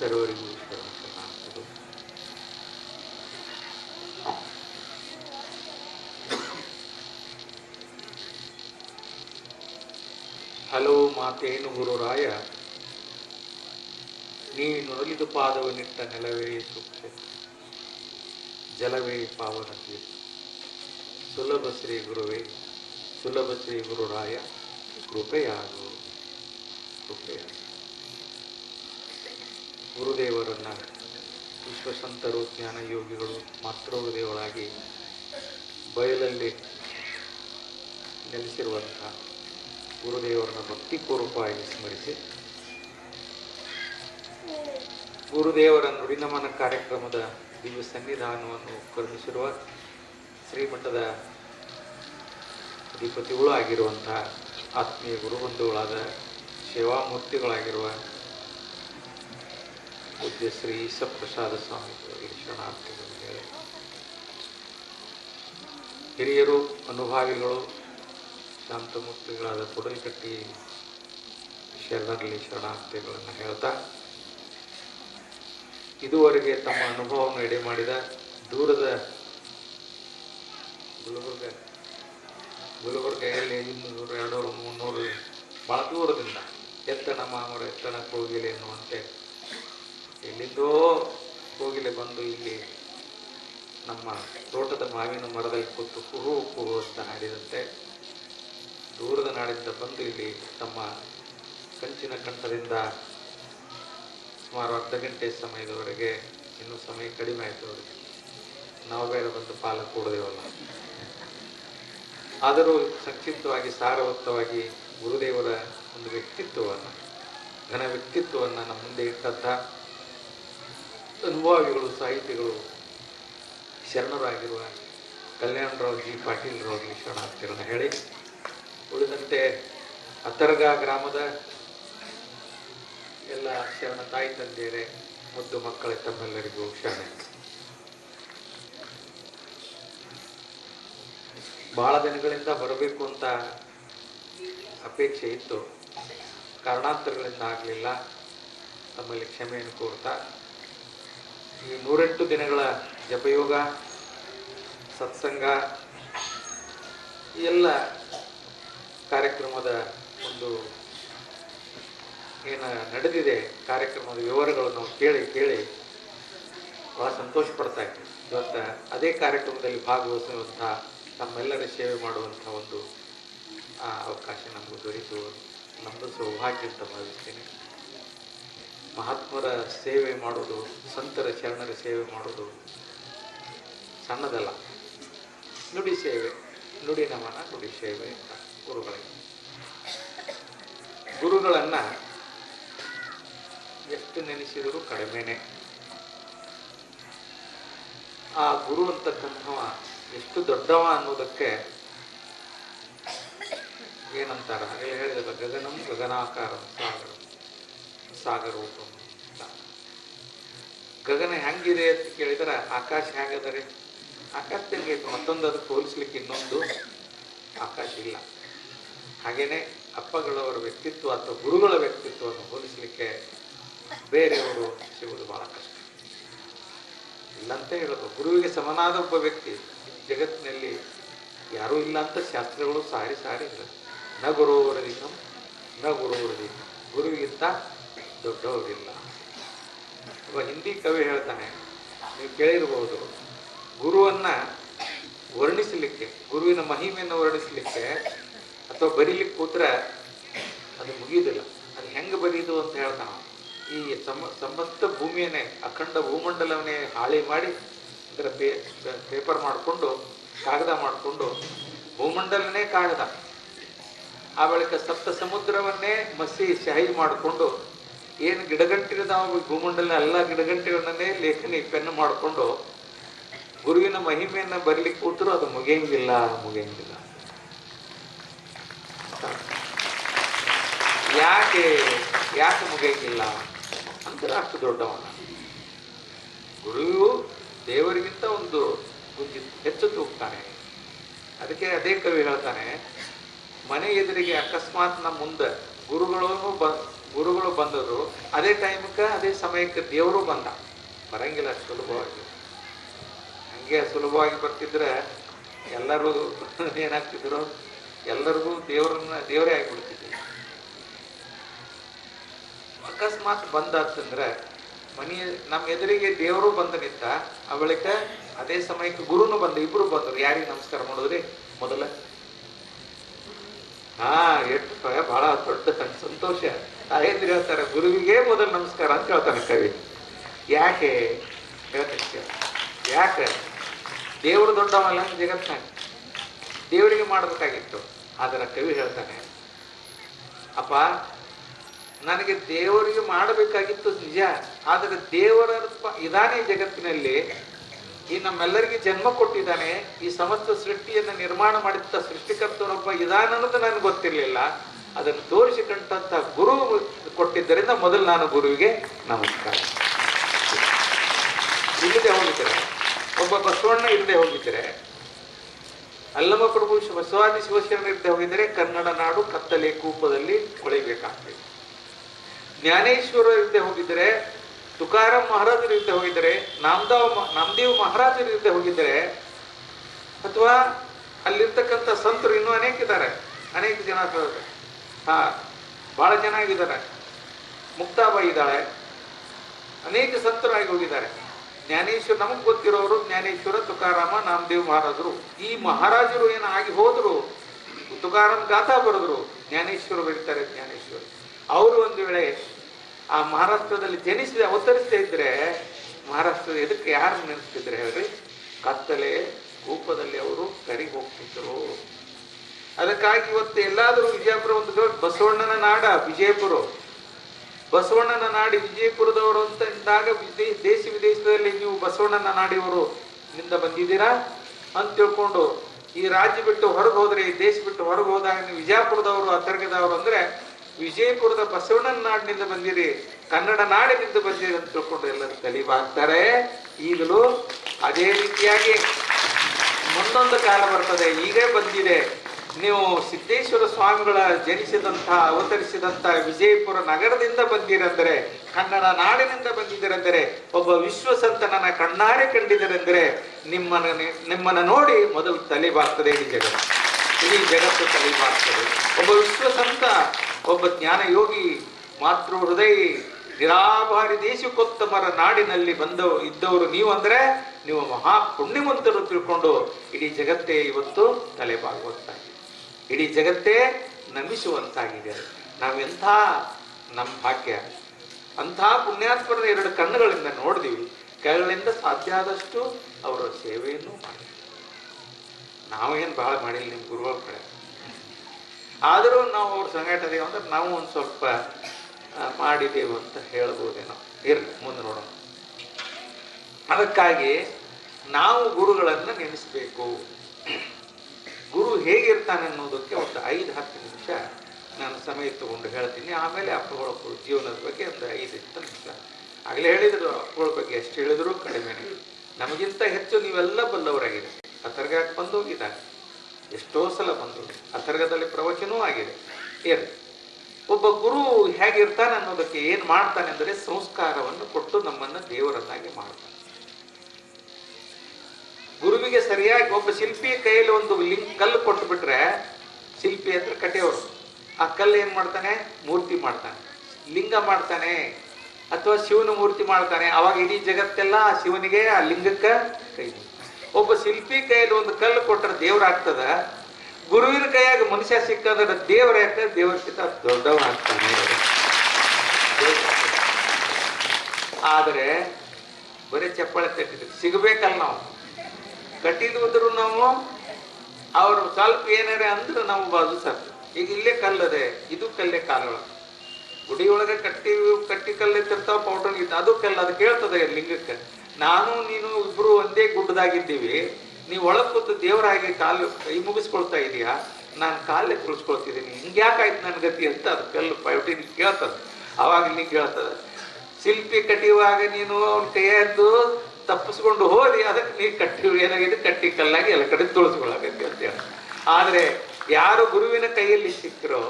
ಸರ್ವರಿಗೂ ಶರಣಾರ್ಥಿಗಳು ಹಲೋ ಮಾತೇನು ಗುರುರಾಯ ನೀನು ಪಾದವು ಪಾದವನ್ನಿಟ್ಟ ನೆಲವೇ ಸೂಕ್ತ ಜಲವೇ ಪಾವನ ತೀರ್ಥ ಸುಲಭ ಶ್ರೀ ಗುರುವೇ, ಸುಲಭ ಶ್ರೀ ಗುರುರಾಯ ಕೃಪೆಯಾಗು ಕೃಪೆಯಾಗು. ಗುರುದೇವರನ್ನ ವಿಶ್ವಸಂತರು ಜ್ಞಾನ ಯೋಗಿಗಳು ಮಾತೃದೇವರಾಗಿ ಬಯಲಲ್ಲಿ ನೆಲೆಸಿರುವಂತಹ ಗುರುದೇವರನ್ನ ಭಕ್ತಿಪೂರ್ವಕವಾಗಿ ಸ್ಮರಿಸಿ, ಗುರುದೇವರ ನುಡಿನಮನ ಕಾರ್ಯಕ್ರಮದ ದಿವ್ಯ ಸನ್ನಿಧಾನವನ್ನು ಕರುಣಿಸಿರುವ ಶ್ರೀಮಠದ ಅಧಿಪತಿಗಳು ಆಗಿರುವಂತಹ ಆತ್ಮೀಯ ಗುರುಬಂಧುಗಳಾದ ಸೇವಾಮೂರ್ತಿಗಳಾಗಿರುವ ಪೂಜ್ಯ ಶ್ರೀ ಈಶಪ್ರಸಾದ ಸ್ವಾಮಿ ಹಿರಿಯರು, ಅನುಭಾವಿಗಳು, ಶಾಂತಮೂರ್ತಿಗಳಾದ ಕೊಡಲ್ಕಟ್ಟಿ ಶರಣರಲ್ಲಿ ಶರಣಾರ್ಥಿಗಳನ್ನು ಹೇಳ್ತಾ, ಇದುವರೆಗೆ ತಮ್ಮ ಅನುಭವವನ್ನು ಎಡೆ ಮಾಡಿದ ದೂರದ ಗುಲ್ಬರ್ಗ ಗುಲ್ಬರ್ಗೆಯಲ್ಲಿ ಇನ್ನೂರು ಎರಡುನೂರು ಮುನ್ನೂರು ಭಾಳ ದೂರದಿಂದ ಎತ್ತಣ ಮಾಮೂರು ಎತ್ತಣ ಕೋಗಿಲೆ ಎನ್ನುವಂತೆ ಎಲ್ಲಿಂದೋ ಕೋಗಿಲೆ ಬಂದು ಇಲ್ಲಿ ನಮ್ಮ ತೋಟದ ಮಾವಿನ ಮರದಲ್ಲಿ ಕೂತು ಕುಹು ಕುಹು ಅಂತ ಹಾಡಿದಂತೆ ದೂರದ ನಾಡಿಂದ ಬಂದು ಇಲ್ಲಿ ತಮ್ಮ ಕಂಚಿನ ಕಂಠದಿಂದ ಸುಮಾರು ಅರ್ಧ ಗಂಟೆ ಸಮಯದವರೆಗೆ ಇನ್ನೂ ಸಮಯ ಕಡಿಮೆ ಆಯಿತು ಅವರಿಗೆ ನಾವು ಬೇರೆ ಬಂದು ಪಾಲ ಕೂಡದೇವಲ್ಲ. ಆದರೂ ಸಂಕ್ಷಿಪ್ತವಾಗಿ, ಸಾರವತ್ತವಾಗಿ ಗುರುದೇವರ ಒಂದು ವ್ಯಕ್ತಿತ್ವವನ್ನು ಘನ ವ್ಯಕ್ತಿತ್ವವನ್ನು ನಮ್ಮ ಮುಂದೆ ಇಟ್ಟಂಥ ಅನುಭವಿಗಳು, ಸಾಹಿತಿಗಳು, ಶರಣರಾಗಿರುವ ಕಲ್ಯಾಣರಾವ್ ಜಿ ಪಾಟೀಲ್ರವ್ರಿಗೆ ಶರಣಾರ್ಥಿಗಳನ್ನ ಹೇಳಿ ಉಳಿದಂತೆ ಅತ್ತರ್ಗ ಗ್ರಾಮದ ಎಲ್ಲ ಶರಣ ತಾಯಿ ತಂದೆಯರೇ, ಮುದ್ದು ಮಕ್ಕಳ ತಮ್ಮೆಲ್ಲರಿಗೂ ಶರಣ. ಬಹಳ ದಿನಗಳಿಂದ ಬರಬೇಕು ಅಂತ ಅಪೇಕ್ಷೆ ಇತ್ತು. ಕಾರಣಾಂತರಗಳಿಂದ ಆಗಲಿಲ್ಲ. ತಮ್ಮಲ್ಲಿ ಕ್ಷಮೆಯನ್ನು ಕೋರ್ತಾ ಈ ನೂರೆಂಟು ದಿನಗಳ ಜಪಯೋಗ, ಸತ್ಸಂಗ ಎಲ್ಲ ಕಾರ್ಯಕ್ರಮದ ಒಂದು ಏನು ನಡೆದಿದೆ, ಕಾರ್ಯಕ್ರಮದ ವಿವರಗಳನ್ನು ಕೇಳಿ ಕೇಳಿ ಬಹಳ ಸಂತೋಷ ಪಡ್ತಾ ಇದ್ದೆ ಇವತ್ತು ಅದೇ ಕಾರ್ಯಕ್ರಮದಲ್ಲಿ ಭಾಗವಹಿಸುವಂಥ ನಮ್ಮೆಲ್ಲರ ಸೇವೆ ಮಾಡುವಂಥ ಒಂದು ಅವಕಾಶ ನಮಗೂ ದೊರೆತು ನಮ್ಮದು ಸೌಭಾಗ್ಯ ಅಂತ ಭಾವಿಸ್ತೀನಿ ಮಹಾತ್ಮರ ಸೇವೆ ಮಾಡೋದು ಸಂತರ ಶರಣರ ಸೇವೆ ಮಾಡೋದು ಸಣ್ಣದಲ್ಲ. ನುಡಿ ಸೇವೆ, ನುಡಿ ನಮನ, ನುಡಿ ಸೇವೆ ಅಂತ ಗುರುಗಳಿಗೆ. ಗುರುಗಳನ್ನು ಎಷ್ಟು ನೆನೆಸಿದರೂ ಕಡಿಮೆನೆ. ಆ ಗುರು ಅಂತಕ್ಕಂಥವ ಎಷ್ಟು ದೊಡ್ಡವ ಅನ್ನೋದಕ್ಕೆ ಏನಂತಾರೆ? ಹೇಳಿದಲ್ಲ, ಗಗನಂ ಗಗನಾಕಾರ ಸಾಗರ ಸಾಗರೂಪಂ. ಗಗನ ಹೆಂಗಿದೆ ಅಂತ ಕೇಳಿದ್ರೆ ಆಕಾಶ ಹೇಗದರೆ? ಆಕಾಶ ಹೆಂಗೈತೆ ಮತ್ತೊಂದು ಅದಕ್ಕೆ ಹೋಲಿಸ್ಲಿಕ್ಕೆ ಇನ್ನೊಂದು ಆಕಾಶ ಇಲ್ಲ. ಹಾಗೇನೆ ಅಪ್ಪಗಳವರ ವ್ಯಕ್ತಿತ್ವ ಅಥವಾ ಗುರುಗಳ ವ್ಯಕ್ತಿತ್ವವನ್ನು ಹೋಲಿಸ್ಲಿಕ್ಕೆ ಬೇರೆಯವರು ಸಿಗುವುದು ಬಹಳ ಕಷ್ಟ. ಇಲ್ಲಂತ ಹೇಳೋದು, ಗುರುವಿಗೆ ಸಮನಾದ ಒಬ್ಬ ವ್ಯಕ್ತಿ ಜಗತ್ತಿನಲ್ಲಿ ಯಾರೂ ಇಲ್ಲ ಅಂತ ಶಾಸ್ತ್ರಗಳು ಸಾರಿ ಸಾರಿ ಇಲ್ಲ ನ ಗುರುವರದಿಕಂ ನ ಗುರುವರದಿಕಂ ಗುರುವಿಗಿಂತ ದೊಡ್ಡವರಿಲ್ಲ ಒಬ್ಬ ಹಿಂದಿ ಕವಿ ಹೇಳ್ತಾನೆ, ನೀವು ಕೇಳಿರ್ಬೋದು, ಗುರುವನ್ನ ವರ್ಣಿಸಲಿಕ್ಕೆ, ಗುರುವಿನ ಮಹಿಮೆಯನ್ನು ವರ್ಣಿಸಲಿಕ್ಕೆ ಅಥವಾ ಬರೀಲಿಕ್ಕೆ ಕೂತ್ರೆ ಅದು ಮುಗಿಯೋದಿಲ್ಲ. ಅದು ಹೆಂಗೆ ಬರೀದು ಅಂತ ಹೇಳ್ತಾನೆ ಈ ಸಮ, ಸಮಸ್ತ ಭೂಮಿಯನ್ನೇ, ಅಖಂಡ ಭೂಮಂಡಲವನ್ನೇ ಹಾಳಿ ಮಾಡಿ ಅದರ ಪೇ ಪೇಪರ್ ಮಾಡಿಕೊಂಡು, ಕಾಗದ ಮಾಡಿಕೊಂಡು, ಭೂಮಂಡಲನೇ ಕಾಗದ. ಆ ಬಳಿಕ ಸಪ್ತ ಸಮುದ್ರವನ್ನೇ ಮಸಿ ಶಾಹಿ ಮಾಡಿಕೊಂಡು ಏನು ಗಿಡಗಂಟಿರ್ತಾವ ಭೂಮಂಡಲ ಎಲ್ಲ ಗಿಡಗಂಟಿಗಳನ್ನೇ ಲೇಖನಿ ಪೆನ್ ಮಾಡಿಕೊಂಡು ಗುರುವಿನ ಮಹಿಮೆಯನ್ನು ಬರಲಿಕ್ಕೆ ಕೂತರು ಅದು ಮುಗಿಯಂಗಿಲ್ಲ ಮುಗಿಯಂಗಿಲ್ಲ. ಯಾಕೆ ಯಾಕೆ ಮುಗಿಯಂಗಿಲ್ಲ? ಅಂದ್ರೆ ಅಷ್ಟು ದೊಡ್ಡವನ. ಗುರುವು ದೇವರಿಗಿಂತ ಒಂದು ಹೆಚ್ಚು ತೂಗ್ತಾನೆ. ಅದಕ್ಕೆ ಅದೇ ಕವಿ ಹೇಳ್ತಾನೆ, ಮನೆ ಎದುರಿಗೆ ಅಕಸ್ಮಾತ್ ನಮ್ಮ ಮುಂದೆ ಗುರುಗಳು ಬ ಗುರುಗಳು ಬಂದರು ಅದೇ ಟೈಮಕ್ಕೆ ಅದೇ ಸಮಯಕ್ಕೆ ದೇವರು ಬಂದ. ಬರಂಗಿಲ್ಲ ಸುಲಭವಾಗಿ. ಹಂಗೆ ಸುಲಭವಾಗಿ ಬರ್ತಿದ್ರೆ ಎಲ್ಲರೂ ಏನಾಗ್ತಿದ್ರು? ಎಲ್ಲರಿಗೂ ದೇವರನ್ನ, ದೇವರೇ ಆಗಿಬಿಡ್ತಿದ್ರು ಅಕಸ್ಮಾತ್ ಬಂದ ಬಂದಾತಂದ್ರೆ ಮನಿ, ನಮ್ಮ ಎದುರಿಗೆ ದೇವರು ಬಂದ ನಿಂತ ಆ ಬಳಿಕ ಅದೇ ಸಮಯಕ್ಕೆ ಗುರುನು ಬಂದ, ಇಬ್ರು ಬಂದರು. ಯಾರಿಗೆ ನಮಸ್ಕಾರ ಮಾಡಿದ್ರಿ? ಮೊದಲ. ಹಾ ಎಷ್ಟು ಬಹಳ ದೊಡ್ಡ ಸಂತೋಷ. ತಾಯಂದಿರು ಹೇಳ್ತಾರೆ, ಗುರುವಿಗೆ ಮೊದಲು ನಮಸ್ಕಾರ ಅಂತ ಹೇಳ್ತಾನೆ ಕವಿ. ಯಾಕೆ? ಹೇಳ್ತಾರೆ. ಯಾಕೆ? ದೇವರು ದೊಡ್ಡವಲ್ಲ ಜಗತ್ತಿನ ದೇವರಿಗೆ ಮಾಡಬೇಕಾಗಿತ್ತು. ಆದರೆ ಕವಿ ಹೇಳ್ತಾನೆ, ಅಪ್ಪ, ನನಗೆ ದೇವರಿಗೆ ಮಾಡಬೇಕಾಗಿತ್ತು ನಿಜ, ಆದರೆ ದೇವರ ಇದಾನೆ ಜಗತ್ತಿನಲ್ಲಿ. ಈ ನಮ್ಮೆಲ್ಲರಿಗೆ ಜನ್ಮ ಕೊಟ್ಟಿದ್ದಾನೆ. ಈ ಸಮಸ್ತ ಸೃಷ್ಟಿಯನ್ನು ನಿರ್ಮಾಣ ಮಾಡಿದ್ದ ಸೃಷ್ಟಿಕರ್ತನೊಬ್ಬ ಇದಾನನ್ನೋದು ನನಗೆ ಗೊತ್ತಿರಲಿಲ್ಲ. ಅದನ್ನು ತೋರಿಸಿಕೊಂಡಂತ ಗುರು ಕೊಟ್ಟಿದ್ದರಿಂದ ಮೊದಲು ನಾನು ಗುರುವಿಗೆ ನಮಸ್ಕಾರ. ಇಲ್ಲದೆ ಹೋಗಿದ್ರೆ ಒಬ್ಬ ಬಸವಣ್ಣ ಇಲ್ಲದೆ ಹೋಗಿದ್ರೆ ಅಲ್ಲಮ ಪ್ರಭು ಬಸವಾದಿ ಶಿವಶರಣ ಇಲ್ಲದೆ ಹೋಗಿದ್ರೆ ಕನ್ನಡ ನಾಡು ಕತ್ತಲೆ ಕೂಪದಲ್ಲಿ ಕೊಳಿಬೇಕಾಗ್ತದೆ ಜ್ಞಾನೇಶ್ವರ ಇಲ್ಲದೆ ಹೋಗಿದ್ದರೆ, ತುಕಾರಾಮ್ ಮಹಾರಾಜರು ಇಲ್ಲದೆ ಹೋಗಿದ್ರೆ ನಾಮದಾವ್ ನಾಮದೇವ್ ಮಹಾರಾಜರು ಇಲ್ಲದೆ ಹೋಗಿದ್ರೆ ಅಥವಾ ಅಲ್ಲಿರ್ತಕ್ಕಂಥ ಸಂತರು ಇನ್ನೂ ಅನೇಕ ಇದ್ದಾರೆ. ಅನೇಕ ಜನ. ಹಾ, ಬಹಳ ಜನ ಆಗಿದ್ದಾರೆ ಮುಕ್ತಾಬಾಯಿ ಇದ್ದಾಳೆ. ಅನೇಕ ಸಂತರಾಗಿ ಹೋಗಿದ್ದಾರೆ ಜ್ಞಾನೇಶ್ವರ, ನಮಗೆ ಗೊತ್ತಿರೋರು ಜ್ಞಾನೇಶ್ವರ, ತುಕಾರಾಮ, ನಾಮದೇವ್ ಮಹಾರಾಜರು. ಈ ಮಹಾರಾಜರು ಏನು ಆಗಿ ಹೋದರು? ತುಕಾರಾಮ್ ಗಾಥಾ ಬರೆದ್ರು. ಜ್ಞಾನೇಶ್ವರ ಬರೀತಾರೆ ಜ್ಞಾನೇಶ್ವರ. ಅವರು ಒಂದು ವೇಳೆ ಆ ಮಹಾರಾಷ್ಟ್ರದಲ್ಲಿ ಜನಿಸಿದ ಅವತರಿಸದೇ ಇದ್ರೆ, ಮಹಾರಾಷ್ಟ್ರದ ಎದಕ್ಕೆ ಯಾರು ನೆನೆಸ್ತಿದ್ರೆ ಹೇಳ್ರಿ ಕತ್ತಲೆ, ಕೂಪದಲ್ಲಿ ಅವರು ಕರಿ ಹೋಗ್ತಿದ್ರು. ಅದಕ್ಕಾಗಿ ಇವತ್ತು ಎಲ್ಲಾದರೂ ವಿಜಯಪುರ ಒಂದು ದೊಡ್ಡ ಬಸವಣ್ಣನ ನಾಡ, ವಿಜಯಪುರ. ಬಸವಣ್ಣನ ನಾಡಿ ವಿಜಯಪುರದವರು ಅಂತ ಇದ್ದಾಗ ದೇಶ ವಿದೇಶದಲ್ಲಿ ನೀವು ಬಸವಣ್ಣನ ನಾಡಿಯವರು ನಿಂದ ಬಂದಿದ್ದೀರಾ? ಅಂತ ತಿಳ್ಕೊಂಡು ಈ ರಾಜ್ಯ ಬಿಟ್ಟು ಹೊರಗೆ ಹೋದ್ರೆ, ಈ ದೇಶ ಬಿಟ್ಟು ಹೊರಗೆ ಹೋದಾಗ ನೀವು ವಿಜಯಪುರದವರು ಅತರ್ಗದವರು ಅಂದ್ರೆ ವಿಜಯಪುರದ ಬಸವಣ್ಣನ ನಾಡಿನಿಂದ ಬಂದಿರಿ, ಕನ್ನಡ ನಾಡಿನಿಂದ ಬಂದಿರಿ ಅಂತ ತಿಳ್ಕೊಂಡು ಎಲ್ಲರೂ ಕಲಿಬಾಗ್ತಾರೆ ಈಗಲೂ ಅದೇ ರೀತಿಯಾಗಿ ಮುಂದೊಂದು ಕಾಲ ಬರ್ತದೆ ಈಗೇ ಬಂದಿದೆ. ನೀವು ಸಿದ್ದೇಶ್ವರ ಸ್ವಾಮಿಗಳ ಜನಿಸಿದಂಥ, ಅವತರಿಸಿದಂಥ ವಿಜಯಪುರ ನಗರದಿಂದ ಬಂದಿರಂದರೆ, ಕನ್ನಡ ನಾಡಿನಿಂದ ಬಂದಿದ್ದೀರೆಂದರೆ ಒಬ್ಬ ವಿಶ್ವಸಂತನನ್ನ ಕಣ್ಣಾರೆ ಕಂಡಿದ್ದರೆಂದರೆ ನಿಮ್ಮನ್ನ ನಿಮ್ಮನ್ನ ನೋಡಿ ಮೊದಲು ತಲೆಬಾಗ್ತದೆ ಈ ಜಗತ್ತು. ಇಡೀ ಜಗತ್ತು ತಲೆಬಾಗ್ತದೆ. ಒಬ್ಬ ವಿಶ್ವಸಂತ, ಒಬ್ಬ ಜ್ಞಾನ ಯೋಗಿ ಮಾತೃ ಹೃದಯ, ನಿರಾಭಾರಿ ದೇಶಕ್ಕೋತ್ತಮರ ನಾಡಿನಲ್ಲಿ ಬಂದವ ಇದ್ದವರು ನೀವು ಅಂದ್ರೆ, ನೀವು ಮಹಾ ಪುಣ್ಯವಂತರು ತಿಳ್ಕೊಂಡು ಇಡೀ ಜಗತ್ತೇ ಇವತ್ತು ತಲೆಬಾಗುವಂತಾಗಿದೆ. ಇಡೀ ಜಗತ್ತೇ ನಮಿಸುವಂತಾಗಿದೆ. ನಾವೆಂಥ ನಮ್ಮ ಭಾಗ್ಯ? ಅಂಥ ಪುಣ್ಯಾತ್ಮರನ್ನ ಎರಡು ಕಣ್ಣುಗಳಿಂದ ನೋಡಿದೀವಿ. ಕೈಗಳಿಂದ ಸಾಧ್ಯ ಆದಷ್ಟು ಅವರ ಸೇವೆಯನ್ನು ಮಾಡಿದ್ವಿ ನಾವೇನು ಬಹಳ ಮಾಡಿಲ್ಲ ನಿಮ್ಮ ಗುರುವ ಕಡೆ ಆದರೂ ನಾವು ಅವ್ರ ಸಂಘಟನೆ ಅಂದ್ರೆ ನಾವು ಒಂದು ಸ್ವಲ್ಪ ಮಾಡಿದ್ದೇವೆ ಅಂತ ಹೇಳ್ಬೋದೇನೋ. ಇರಲಿ, ಮುಂದೆ ನೋಡೋಣ. ಅದಕ್ಕಾಗಿ ನಾವು ಗುರುಗಳನ್ನು ನೆನೆಸ್ಬೇಕು. ಹೇಗಿರ್ತಾನೆ ಅನ್ನೋದಕ್ಕೆ ಒಂದು ಐದು ಹತ್ತು ನಿಮಿಷ ನಾನು ಸಮಯ ತಗೊಂಡು ಹೇಳ್ತೀನಿ. ಆಮೇಲೆ ಅಪ್ಪಗಳ ಜೀವನದ ಬಗ್ಗೆ ಒಂದು ಐದು ಹತ್ತು ನಿಮಿಷ. ಆಗಲೇ ಹೇಳಿದ್ರು ಅಪ್ಪಗಳ ಬಗ್ಗೆ ಎಷ್ಟು ಹೇಳಿದ್ರು ಕಡಿಮೆನೆ ನಮಗಿಂತ ಹೆಚ್ಚು ನೀವೆಲ್ಲ ಬಲ್ಲವರಾಗಿದೆ. ಬಂದು ಹೋಗಿದ್ದಾರೆ ಎಷ್ಟೋ ಸಲ ಬಂದು ಅಥರ್ಗದಲ್ಲಿ ಪ್ರವಚನವೂ ಆಗಿದೆ. ಏನು? ಒಬ್ಬ ಗುರು ಹೇಗಿರ್ತಾನೆ ಅನ್ನೋದಕ್ಕೆ ಏನು ಮಾಡ್ತಾನೆ ಅಂದರೆ ಸಂಸ್ಕಾರವನ್ನು ಕೊಟ್ಟು ನಮ್ಮನ್ನು ದೇವರನ್ನಾಗಿ ಮಾಡ್ತಾನೆ. ಗುರುವಿಗೆ ಸರಿಯಾಗಿ ಒಬ್ಬ ಶಿಲ್ಪಿ ಕೈಯಲ್ಲಿ ಒಂದು ಲಿಂಕ್ ಕಲ್ಲು ಕೊಟ್ಟು ಬಿಟ್ರೆ ಶಿಲ್ಪಿ ಅಂದ್ರೆ ಕಟೆಯವರು ಆ ಕಲ್ಲು ಏನ್ ಮಾಡ್ತಾನೆ? ಮೂರ್ತಿ ಮಾಡ್ತಾನೆ. ಲಿಂಗ ಮಾಡ್ತಾನೆ. ಅಥವಾ ಶಿವನ ಮೂರ್ತಿ ಮಾಡ್ತಾನೆ. ಅವಾಗ ಇಡೀ ಜಗತ್ತೆಲ್ಲ ಆ ಶಿವನಿಗೆ ಆ ಲಿಂಗಕ್ಕೆ ಕೈ ಒಬ್ಬ ಶಿಲ್ಪಿ ಕೈಯಲ್ಲಿ ಒಂದು ಕಲ್ಲು ಕೊಟ್ಟರೆ ದೇವ್ರಾಗ್ತದ ಗುರುವಿನ ಕೈಯಾಗ ಮನುಷ್ಯ ಸಿಕ್ಕಂದ್ರೆ ದೇವ್ರ ಯಾಕೆ? ದೇವರ್ಕಿಂತ ದೊಡ್ಡವನಾಗ್ತಾನೆ ಆದರೆ ಬರೀ ಚಪ್ಪಾಳೆ ತಟ್ಟಿದ್ರು ಸಿಗಬೇಕಲ್ಲ ನಾವು. ಕಟ್ಟಿದ್ರು ನಾವು, ಅವರು ಸ್ವಲ್ಪ ಏನಾರ ಅಂದ್ರೆ ನಾವು ಬಾಜು ಸರ್ ಈಗ ಇಲ್ಲೇ ಕಲ್ಲದೆ, ಇದು ಕಲ್ಲೇ ಕಾಲೊಳ. ಗುಡಿ ಒಳಗೆ ಕಟ್ಟಿ ಕಟ್ಟಿ ಕಲ್ಲಿರ್ತಾವ ಪೌಡರ್ ಇತ್ತು ಅದು ಕಲ್ಲ, ಅದು ಕೇಳ್ತದೆ ಲಿಂಗಕ್ಕೆ. ನಾನು, ನೀನು ಇಬ್ರು ಒಂದೇ ಗುಡ್ಡದಾಗಿದ್ದೀವಿ, ನೀವು ಒಳಗೆ ಕೂತು ದೇವರಾಗಿ ಕಾಲು ಕೈ ಮುಗಿಸ್ಕೊಳ್ತಾ ಇದೀಯಾ? ನಾನು ಕಾಲೇ ತುಳಿಸ್ಕೊಳ್ತಿದ್ದೀನಿ ಹಿಂಗ್ಯಾಕಾಯ್ತು ನನ್ನ ಗತಿ ಅಂತ ಅದು ಕಲ್ಲು ಪೈಟಿ ಕೇಳ್ತದೆ. ಅವಾಗ ಇಲ್ಲಿ ಕೇಳ್ತದೆ. ಶಿಲ್ಪಿ ಕಟ್ಟಿಯುವಾಗ ನೀನು ಅವ್ನ ಕೈಯದ್ದು ತಪ್ಪಿಸ್ಕೊಂಡು ಹೋದಿ, ಅದಕ್ಕೆ ನೀ ಕಟ್ಟಿ, ಏನಾಗಿದೆ? ಕಟ್ಟಿ ಕಲ್ಲಾಗಿ ಎಲ್ಲ ಕಡೆ ಅಂತ ಆದರೆ ಆದ್ರೆ ಯಾರು ಗುರುವಿನ ಕೈಯಲ್ಲಿ ಸಿಕ್ಕರೋ,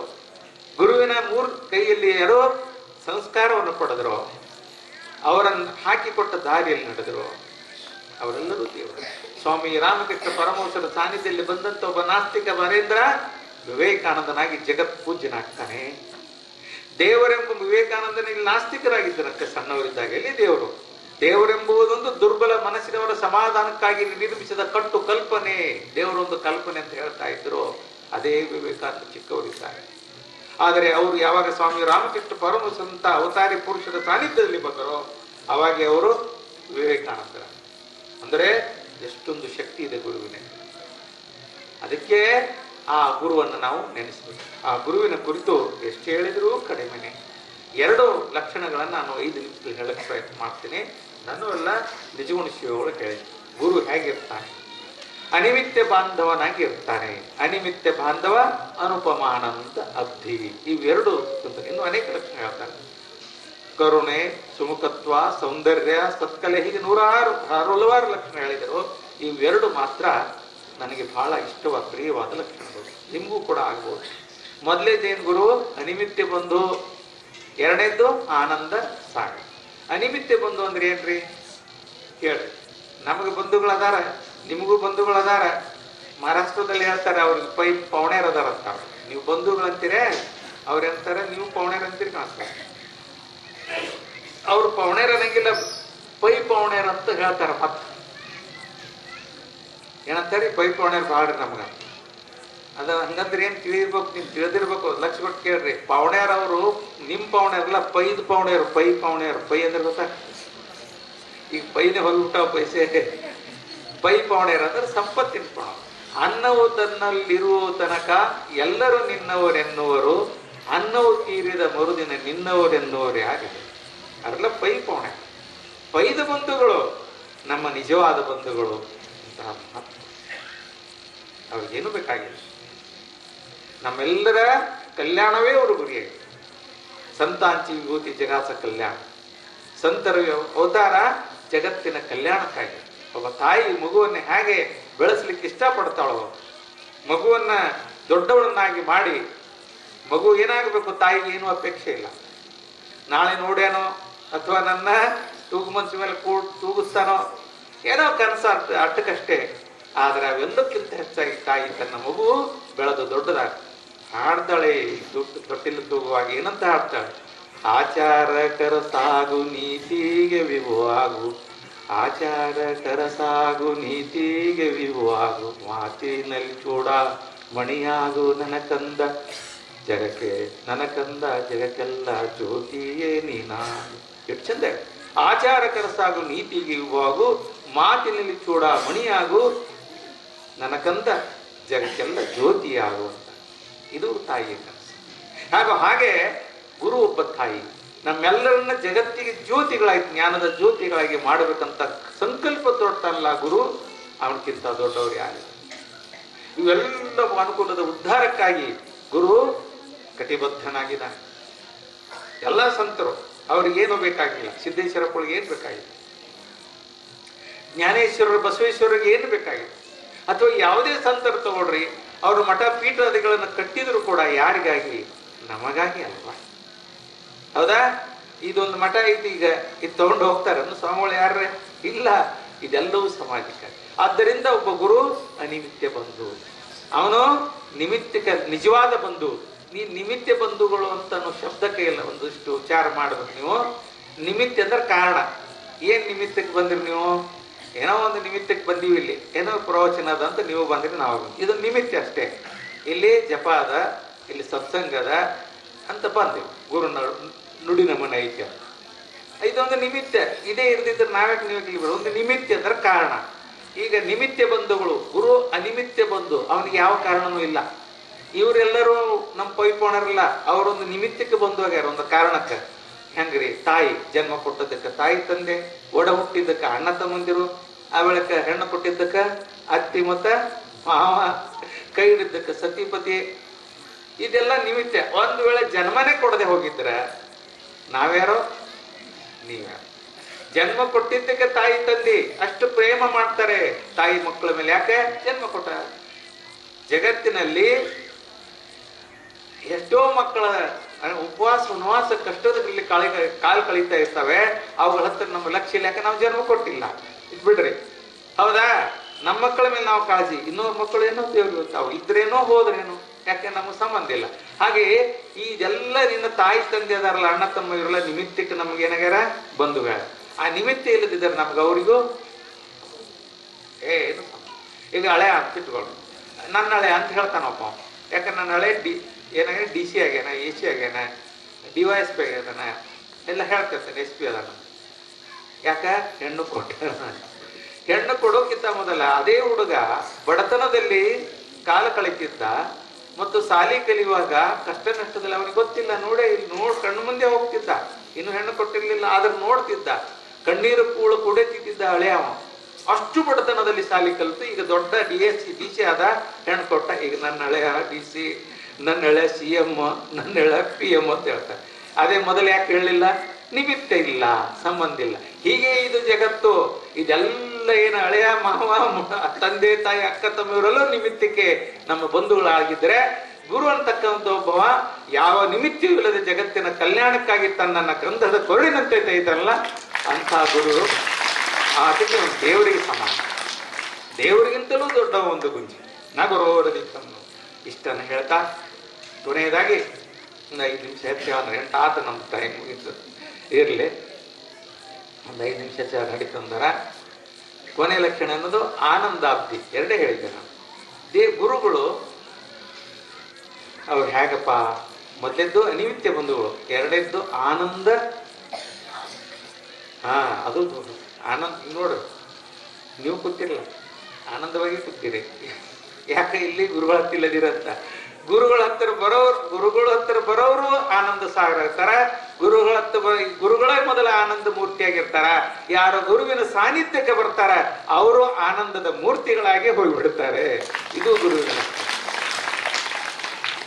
ಗುರುವಿನ ಮೂರ್ ಕೈಯಲ್ಲಿ ಯಾರೋ ಸಂಸ್ಕಾರವನ್ನು ಪಡೆದ್ರು, ಅವರನ್ನು ಹಾಕಿಕೊಟ್ಟ ದಾರಿಯಲ್ಲಿ ನಡೆದ್ರು, ಅವರೆಲ್ಲರೂ ದೇವರು. ಸ್ವಾಮಿ ರಾಮಕೃಷ್ಣ ಪರಮಹಂಸರ ಸಾನ್ನಿಧ್ಯದಲ್ಲಿ ಬಂದಂತ ಒಬ್ಬ ನಾಸ್ತಿಕ ವರೇಂದ್ರ ವಿವೇಕಾನಂದನಾಗಿ ಜಗತ್ ಪೂಜ್ಯನಾಗ್ತಾನೆ. ದೇವರೆಂಬ ವಿವೇಕಾನಂದನಿಗೆ ನಾಸ್ತಿಕರಾಗಿದ್ದರಂತೆ ಸಣ್ಣವರಿದ್ದಾಗ ಎಲ್ಲಿ ದೇವರು. ದೇವರೆಂಬುದೊಂದು ದುರ್ಬಲ ಮನಸ್ಸಿನವರ ಸಮಾಧಾನಕ್ಕಾಗಿ ನಿರ್ಮಿಸಿದ ಕಟ್ಟು ಕಲ್ಪನೆ. ದೇವರೊಂದು ಕಲ್ಪನೆ ಅಂತ ಹೇಳ್ತಾ ಇದ್ರು ಅದೇ ವಿವೇಕಾನಂದ ಚಿಕ್ಕವರಿದ್ದಾರೆ ಆದರೆ ಅವರು ಯಾವಾಗ ಸ್ವಾಮಿ ರಾಮಕೃಷ್ಣ ಪರಮಸಂತ ಅವತಾರಿ ಪುರುಷರ ಸಾನ್ನಿಧ್ಯದಲ್ಲಿ ಬಂದರೋ, ಅವಾಗೆ ಅವರು ವಿವೇಕಾನಂದರ. ಅಂದರೆ ಎಷ್ಟೊಂದು ಶಕ್ತಿ ಇದೆ ಗುರುವಿನ ಅದಕ್ಕೆ ಆ ಗುರುವನ್ನು ನಾವು ನೆನೆಸಬೇಕು. ಆ ಗುರುವಿನ ಕುರಿತು ಎಷ್ಟು ಹೇಳಿದರೂ ಕಡಿಮೆನೆ. ಎರಡು ಲಕ್ಷಣಗಳನ್ನು ನಾನು ಐದು ನಿಮಿಷದಲ್ಲಿ ಹೇಳಕ್ಕೆ ಪ್ರಯತ್ನ ಮಾಡ್ತೀನಿ. ನಾನು ಅಲ್ಲ ನಿಜಗುಣ ಶಿವಗಳು ಕೇಳಿ. ಗುರು ಹೇಗಿರ್ತಾನೆ? ಅನಿಮಿತ್ಯ ಬಾಂಧವನಾಗಿ ಇರ್ತಾನೆ ಅನಿಮಿತ್ಯ ಬಾಂಧವ ಅನುಪಮಾನಂತ ಅಬ್ಧಿ ಇವೆರಡು ಅಂತ ಇನ್ನು ಅನೇಕ ಲಕ್ಷಣ ಹೇಳ್ತಾನೆ. ಕರುಣೆ, ಸುಮುಖತ್ವ, ಸೌಂದರ್ಯ, ಸತ್ಕಲೆ, ಹೀಗೆ ನೂರಾರು ಹಲವಾರು ಲಕ್ಷಣ ಹೇಳಿದರು. ಇವೆರಡು ಮಾತ್ರ ನನಗೆ ಬಹಳ ಇಷ್ಟವಾದ, ಪ್ರಿಯವಾದ ಲಕ್ಷಣಗಳು. ನಿಮಗೂ ಕೂಡ ಆಗ್ಬೋದು. ಮೊದಲೇದೇನು ಗುರು? ಅನಿಮಿತ್ಯ ಬಂಧು ಎರಡನೇದ್ದು ಆನಂದ ಸಾಗ ಅನಿಮಿತ್ಯ ಬಂಧು ಅಂದ್ರೆ ಏನ್ರಿ? ಕೇಳ್ರಿ ನಮಗೆ ಬಂಧುಗಳದಾರ ನಿಮಗೂ ಬಂಧುಗಳದಾರ ಮಹಾರಾಷ್ಟ್ರದಲ್ಲಿ ಹೇಳ್ತಾರೆ ಅವ್ರಿಗೆ ಪೈ ಪೌಣೆರ್ ಅದಾರ ಅಂತಾರ ನೀವು ಬಂಧುಗಳಂತೀರೇ ಅವ್ರು ಅಂತಾರೆ ನೀವು ಪೌಣೆರ್ ಅಂತೀರಿ ಕಾಣಿಸ್ತಾರೆ ಅವ್ರು ಪೌಣೆರನಂಗಿಲ್ಲ ಅನ್ನಂಗಿಲ್ಲ, ಪೈ ಪೌಣೆರ ಅಂತ ಹೇಳ್ತಾರ ಮತ್ತೆ ಏನಂತಾರೆ ಪೈ ಪೌಣೆರ್ ಬಾಳ್ರಿ ನಮ್ಗ. ಅದ ಹಂಗಂದ್ರೆ ಏನ್ ತಿಳಿದಿರ್ಬೇಕು ನೀವು ತಿಳಿದಿರ್ಬೇಕು ಲಕ್ಷ ಕೊಟ್ಟು ಕೇಳ್ರಿ. ಅವರು ನಿಮ್ ಪೌಣೆರ್ ಅಲ್ಲ, ಪೈದ್ ಪೌಣೆರ್ ಪೈ ಪೌಣೆರ್ ಪೈ ಅಂದ್ರೆ ಗೊತ್ತಾ? ಈಗ ಪೈನೇ ಹೊಲ್ಬಿಟ್ಟ ಪೈಸೆ. ಪೈ ಪೌಣೆರ್ ಅಂದ್ರೆ ಸಂಪತ್ತಿನ ಪಣ ಅನ್ನವು ತನ್ನಲ್ಲಿರುವ ತನಕ ಎಲ್ಲರೂ ನಿನ್ನವರೆನ್ನುವರು, ಅನ್ನವು ತೀರಿದ ಮರುದಿನ ನಿನ್ನವರೆನ್ನುವರು ಆಗಿದೆ. ಅದ್ರಲ್ಲ ಪೈ ಪೌಣೆ ಪೈದ ಬಂಧುಗಳು, ನಮ್ಮ ನಿಜವಾದ ಬಂಧುಗಳು ಅಂತ ಮಾತು. ಅವ್ರಿಗೇನು ಬೇಕಾಗಿಲ್ಲ. ನಮ್ಮೆಲ್ಲರ ಕಲ್ಯಾಣವೇ ಅವರು ಗುರಿಯಾಗಿದೆ ಸಂತಾಂಚಿ, ವಿಭೂತಿ, ಜಗಾಸ ಕಲ್ಯಾಣ. ಸಂತರ ಅವತಾರ ಜಗತ್ತಿನ ಕಲ್ಯಾಣಕ್ಕಾಗಿ. ಒಬ್ಬ ತಾಯಿ ಮಗುವನ್ನ ಹೇಗೆ ಬೆಳೆಸ್ಲಿಕ್ಕೆ ಇಷ್ಟಪಡ್ತಾಳೋ, ಮಗುವನ್ನ ದೊಡ್ಡವಳನ್ನಾಗಿ ಮಾಡಿ, ಮಗು ಏನಾಗಬೇಕು ತಾಯಿಗೆ ಏನೂ ಅಪೇಕ್ಷೆ ಇಲ್ಲ. ನಾಳೆ ನೋಡೇನೋ ಅಥವಾ ನನ್ನ ತೂಗು ಮಂಚ ಮೇಲೆ ಕೂಡ ತೂಗಿಸ್ತಾನೋ, ಏನೋ ಕನಸ ಅಟ್ಟಕ್ಕಷ್ಟೇ ಆದರೆ ಅವೆಲ್ಲಕ್ಕಿಂತ ಹೆಚ್ಚಾಗಿ ತಾಯಿ ತನ್ನ ಮಗು ಬೆಳೆದು ದೊಡ್ಡದಾಗ ಹಾಡ್ತಾಳೆ, ದುಡ್ಡು ತೊಟ್ಟಿಲು ತೂಗುವಾಗ ಏನಂತ ಹಾಡ್ತಾಳೆ? ಆಚಾರಕರ ಸಾಗು ನೀತಿಗೆ ವಿಭುವಾಗು ಆಚಾರಕರ ಸಾಗು ನೀತಿಗೆ ವಿಭುವಾಗು ಮಾತಿನಲ್ಲಿ ಚೂಡ ಮಣಿಯಾಗು ನನ್ನ ಕಂದ ಜಗಕ್ಕೆ ನನ್ನ ಕಂದ ಜಗಕ್ಕೆಲ್ಲ ಜ್ಯೋತಿಯೇ ನೀನಾ. ಎಷ್ಟು ಚಂದ. ಆಚಾರಕರ ಸಾಗು ನೀತಿಗೆ ವಿಭುವಾಗು ಮಾತಿನಲ್ಲಿ ಚೂಡ ಮಣಿಯಾಗು ನನ್ನ ಕಂದ ಜಗಕ್ಕೆಲ್ಲ ಜ್ಯೋತಿಯಾಗು ಅಂತ. ಇದು ತಾಯಿಯ ಕನಸು ಹಾಗೂ ಹಾಗೆ ಗುರು ಒಬ್ಬ ತಾಯಿ, ನಮ್ಮೆಲ್ಲರನ್ನ ಜಗತ್ತಿಗೆ ಜ್ಯೋತಿಗಳಾಗಿ, ಜ್ಞಾನದ ಜ್ಯೋತಿಗಳಾಗಿ ಮಾಡಬೇಕಂತ ಸಂಕಲ್ಪ ತೊಡ್ತಾನಲ್ಲ ಗುರು, ಅವನಕ್ಕಿಂತ ದೊಡ್ಡವರು ಯಾರು? ಇವೆಲ್ಲ ಅನುಕೂಲದ ಉದ್ಧಾರಕ್ಕಾಗಿ ಗುರು ಕಟಿಬದ್ಧನಾಗಿದ ಎಲ್ಲ ಸಂತರು ಅವ್ರಿಗೇನು ಬೇಕಾಗಿಲ್ಲ ಸಿದ್ದೇಶ್ವರಪ್ಪಳಿಗೆ ಏನು ಬೇಕಾಗಿಲ್ಲ? ಜ್ಞಾನೇಶ್ವರರು, ಬಸವೇಶ್ವರರಿಗೆ ಏನು ಬೇಕಾಗಿಲ್ಲ? ಅಥವಾ ಯಾವುದೇ ಸಂತರು ತಗೊಳ್ರಿ ಅವರು ಮಠ ಪೀಠಾದಿಗಳನ್ನು ಕಟ್ಟಿದ್ರು ಕೂಡ ಯಾರಿಗಾಗಿ? ನಮಗಾಗಿ ಅಲ್ವಾ? ಹೌದಾ? ಇದೊಂದು ಮಠ ಐತಿ, ಈಗ ಇದು ತಗೊಂಡು ಹೋಗ್ತಾರೆ ಸ್ವಾಮಿಗಳು ಯಾರೇ ಇಲ್ಲ, ಇದೆಲ್ಲವೂ ಸಮಾಜಕ್ಕೆ. ಆದ್ದರಿಂದ ಒಬ್ಬ ಗುರು ಅನಿಮಿತ್ಯ ಬಂಧು ಅವನು ನಿಮಿತ್ತಕ ನಿಜವಾದ ಬಂಧು ನೀ ನಿಮಿತ್ಯ ಬಂಧುಗಳು ಅಂತ ಅನ್ನೋ ಶಬ್ದಕ್ಕೆ ಇಲ್ಲ ಒಂದಿಷ್ಟು ಉಚ್ಚಾರ ಮಾಡಿದ್ರು ನೀವು. ನಿಮಿತ್ತ ಅಂದ್ರೆ ಕಾರಣ. ಏನ್ ನಿಮಿತ್ತಕ್ಕೆ ಬಂದ್ರಿ ನೀವು? ಏನೋ ಒಂದು ನಿಮಿತ್ತಕ್ಕೆ ಬಂದೀವಿ ಇಲ್ಲಿ. ಏನೋ ಪ್ರವಚನ ಅದ ಅಂತ ನೀವು ಬಂದಿರಿ, ನಾವು. ಇದು ನಿಮಿತ್ತ ಅಷ್ಟೇ. ಇಲ್ಲಿ ಜಪ ಅದ ಇಲ್ಲಿ ಸತ್ಸಂಗ ಅದ ಅಂತ ಬಂದೆವು. ಗುರು ನುಡಿ ನಮನ ಐತೆ. ಇದೊಂದು ನಿಮಿತ್ತ. ಇದೇ ಇರದಿದ್ದರೆ ನಾವ್ಯಾಕೆ ನೀವು ಇಲ್ಲಿ? ಒಂದು ನಿಮಿತ್ತ ಅಂದ್ರೆ ಕಾರಣ. ಈಗ ನಿಮಿತ್ತ ಬಂಧುಗಳು, ಗುರು ಅನಿಮಿತ್ಯ ಬಂಧು, ಅವನಿಗೆ ಯಾವ ಕಾರಣವೂ ಇಲ್ಲ. ಇವರೆಲ್ಲರೂ ನಮ್ಮ ಪೈಪೋಣರಿಲ್ಲ. ಅವರೊಂದು ನಿಮಿತ್ತಕ್ಕೆ ಬಂದು ಹೋಗ್ಯಾರ ಒಂದು ಕಾರಣಕ್ಕೆ. ಹೆಂಗ್ರಿ, ತಾಯಿ, ಜನ್ಮ ಕೊಟ್ಟದಕ್ಕೆ ತಾಯಿ ತಂದೆ, ಒಡ ಹುಟ್ಟಿದ್ದಕ್ಕೆ ಅಣ್ಣ ತಮ್ಮಂದಿರು ಆ ಬೆಳಕ ಹೆಣ್ಣು ಕೊಟ್ಟಿದ್ದಕ್ಕ ಅತ್ತಿ ಮತ್ತ ಮಾವ, ಕೈ ಹಿಡಿದ್ದಕ್ಕೆ ಸತಿಪತಿ ಇದೆಲ್ಲ ನಿಮಿತ್ತ ಒಂದು ವೇಳೆ ಜನ್ಮನೇ ಕೊಡದೆ ಹೋಗಿದ್ರ ನಾವ್ಯಾರೋ? ನೀವ್ಯಾರೋ? ಜನ್ಮ ಕೊಟ್ಟಿದ್ದಕ್ಕೆ ತಾಯಿ ತಂದೆ ಅಷ್ಟು ಪ್ರೇಮ ಮಾಡ್ತಾರೆ ತಾಯಿ ಮಕ್ಕಳ ಮೇಲೆ. ಯಾಕೆ? ಜನ್ಮ ಕೊಟ್ಟ. ಜಗತ್ತಿನಲ್ಲಿ ಎಷ್ಟೋ ಮಕ್ಕಳ ಉಪವಾಸ ವನವಾಸ ಕಷ್ಟದಲ್ಲಿ ಕಾಳಿ ಕಾಲು ಕಳೀತಾ ಇರ್ತವೆ, ಅವುಗಳ ಹತ್ರ ನಮ್ಮ ಲಕ್ಷ್ಯ ಇಲ್ಲ ಯಾಕೆ ನಾವು ಜನ್ಮ ಕೊಟ್ಟಿಲ್ಲ. ಇದ್ ಬಿಡ್ರಿ. ಹೌದಾ? ನಮ್ಮ ಮಕ್ಕಳ ಮೇಲೆ ನಾವು ಕಾಳಜಿ. ಇನ್ನೊಂದು ಮಕ್ಕಳು ಏನೋ ದೇವ್ರಿಗೆ ಗೊತ್ತಾವು ಇದ್ರೇನೋ ಹೋದ್ರೇನು, ಯಾಕೆ ನಮಗೆ ಸಂಬಂಧ ಇಲ್ಲ. ಹಾಗೆ ಇದೆಲ್ಲ ನಿನ್ನ ತಾಯಿ ತಂದೆ ಅದಾರಲ್ಲ, ಅಣ್ಣ ತಮ್ಮ ಇವರೆಲ್ಲ ನಿಮಿತ್ತಕ್ಕೆ ನಮ್ಗೆ ಏನಾಗ್ಯಾರ? ಬಂಧುಗಳ ಆ ನಿಮಿತ್ತ ಇಲ್ಲದಿದ್ದಾರೆ ನಮ್ಗೆ ಅವರಿಗೂ ಏನು. ಈಗ ಹಳೆ ಅಂತ ಇಟ್ಕೊಂಡು ನನ್ನ ಹಳೆ ಅಂತ ಹೇಳ್ತಾನಪ್ಪ. ಯಾಕಂದ್ರೆ ನನ್ನ ಹಳೆ ಡಿ ಏನಾಗ್ಯಾನ? ಡಿ ಸಿ ಆಗ್ಯಾನ ಎ ಸಿ ಆಗ್ಯಾನ ಡಿ ವೈ ಎಸ್ ಪಿ ಆಗ್ಯಾನ ಎಲ್ಲ ಹೇಳ್ತಿರ್ತಾನೆ ಎಸ್ ಪಿ ಅದಾನ ಯಾಕ? ಹೆಣ್ಣು ಕೊಟ್ಟ ಹೆಣ್ಣು ಕೊಡೋಕ್ಕಿಂತ ಮೊದಲ ಅದೇ ಹುಡುಗ ಬಡತನದಲ್ಲಿ ಕಾಲ ಕಳೀತಿದ್ದ ಮತ್ತು ಸಾಲಿ ಕಲಿಯುವಾಗ ಕಷ್ಟ ನಷ್ಟದಲ್ಲಿ ಅವನಿಗೆ ಗೊತ್ತಿಲ್ಲ, ನೋಡೇ ಇಲ್ಲಿ ನೋಡ್, ಕಣ್ಣು ಮುಂದೆ ಹೋಗ್ತಿದ್ದ. ಇನ್ನು ಹೆಣ್ಣು ಕೊಟ್ಟಿರ್ಲಿಲ್ಲ, ಆದ್ರೆ ನೋಡ್ತಿದ್ದ. ಕಣ್ಣೀರು ಕೂಳು ಕುಡಿತಿದ್ದ ಹಳೆ ಅವ. ಅಷ್ಟು ಬಡತನದಲ್ಲಿ ಸಾಲಿ ಕಲಿತು, ಈಗ ದೊಡ್ಡ D S C D C ಆದ ಹೆಣ್ಣು ಕೊಟ್ಟ, ಈಗ ನನ್ನ ಹಳೆಯ ಡಿ ಸಿ ನನ್ನ ಹಳೆ ಸಿ ಎಂ ನನ್ನ ಹಳೆ ಪಿ ಎಂ ಅಂತ ಹೇಳ್ತಾರೆ. ಅದೇ ಮೊದಲು ಯಾಕೆ ಹೇಳಲಿಲ್ಲ? ನಿಮಿತ್ತ ಇಲ್ಲ, ಸಂಬಂಧ ಇಲ್ಲ. ಹೀಗೆ ಇದು ಜಗತ್ತು. ಇದೆಲ್ಲ ಏನು ಹಳೆಯ ಮಾವ ತಂದೆ, ತಾಯಿ, ಅಕ್ಕ ತಮ್ಮವರೆಲ್ಲ ನಿಮಿತ್ತಕ್ಕೆ ನಮ್ಮ ಬಂಧುಗಳಾಗಿದ್ದರೆ ಗುರು ಅಂತಕ್ಕಂಥ ಒಬ್ಬವ ಯಾವ ನಿಮಿತ್ತೂ ಇಲ್ಲದ ಜಗತ್ತಿನ ಕಲ್ಯಾಣಕ್ಕಾಗಿ ತನ್ನ ಗ್ರಂಥದ ಕೊರಳಿನಂತೆ ತೆಗೆದಲ್ಲ ಅಂಥ ಗುರು ಅದಕ್ಕೆ ಒಂದು ದೇವರಿಗೆ ಸಮಾನ. ದೇವರಿಗಿಂತಲೂ ದೊಡ್ಡ ಒಂದು ಗುಂಜಿ. ತಮ್ಮ ಇಷ್ಟನ್ನು ಹೇಳ್ತಾ ಕೊನೆಯದಾಗಿ ಒಂದು ಐದು ನಿಮಿಷ ಹೆಚ್ಚು ಅಂದ್ರೆ ಎಂಟು ಆತ ನಮ್ಮ ಟೈಮ್ ಮುಗೀತು. ಇರಲಿ. ಒಂದು ಐದು ನಿಮಿಷ ಹೆಚ್ಚು ನಡೀತಂದರ ಕೊನೆ ಲಕ್ಷಣ ಅನ್ನೋದು ಆನಂದಾಬ್ದಿ ಎರಡೇ ಹೇಳಿದ್ದೆ ನಾನು. ದೇ ಗುರುಗಳು, ಅವ್ರು ಹೇಗಪ್ಪ? ಮೊದಲೆದ್ದು ಅನಿಮಿತ್ಯ ಬಂಧುಗಳು. ಎರಡೇದ್ದು ಆನಂದ. ಹಾ, ಅದು ಆನಂದ, ನೋಡು. ನೀವು ಕೂತಿರಲ್ಲ. ಆನಂದವಾಗಿ ಕೂತೀರಿ. ಯಾಕೆ ಇಲ್ಲಿ ಗುರುಗಳ ಹತ್ರ ಇಲ್ಲದಿರಂತ ಗುರುಗಳ ಹತ್ತಿರ ಬರೋರು, ಗುರುಗಳ ಹತ್ತಿರ ಬರೋರು ಆನಂದ ಸಾಗರ ಇರ್ತಾರ. ಗುರುಗಳ ಹತ್ತಿರ ಗುರುಗಳೇ ಮೊದಲ ಆನಂದ ಮೂರ್ತಿಯಾಗಿರ್ತಾರ. ಯಾರು ಗುರುವಿನ ಸಾನ್ನಿಧ್ಯಕ್ಕೆ ಬರ್ತಾರ, ಅವರು ಆನಂದದ ಮೂರ್ತಿಗಳಾಗಿ ಹೋಗಿಬಿಡ್ತಾರೆ. ಇದು ಗುರುವಿನ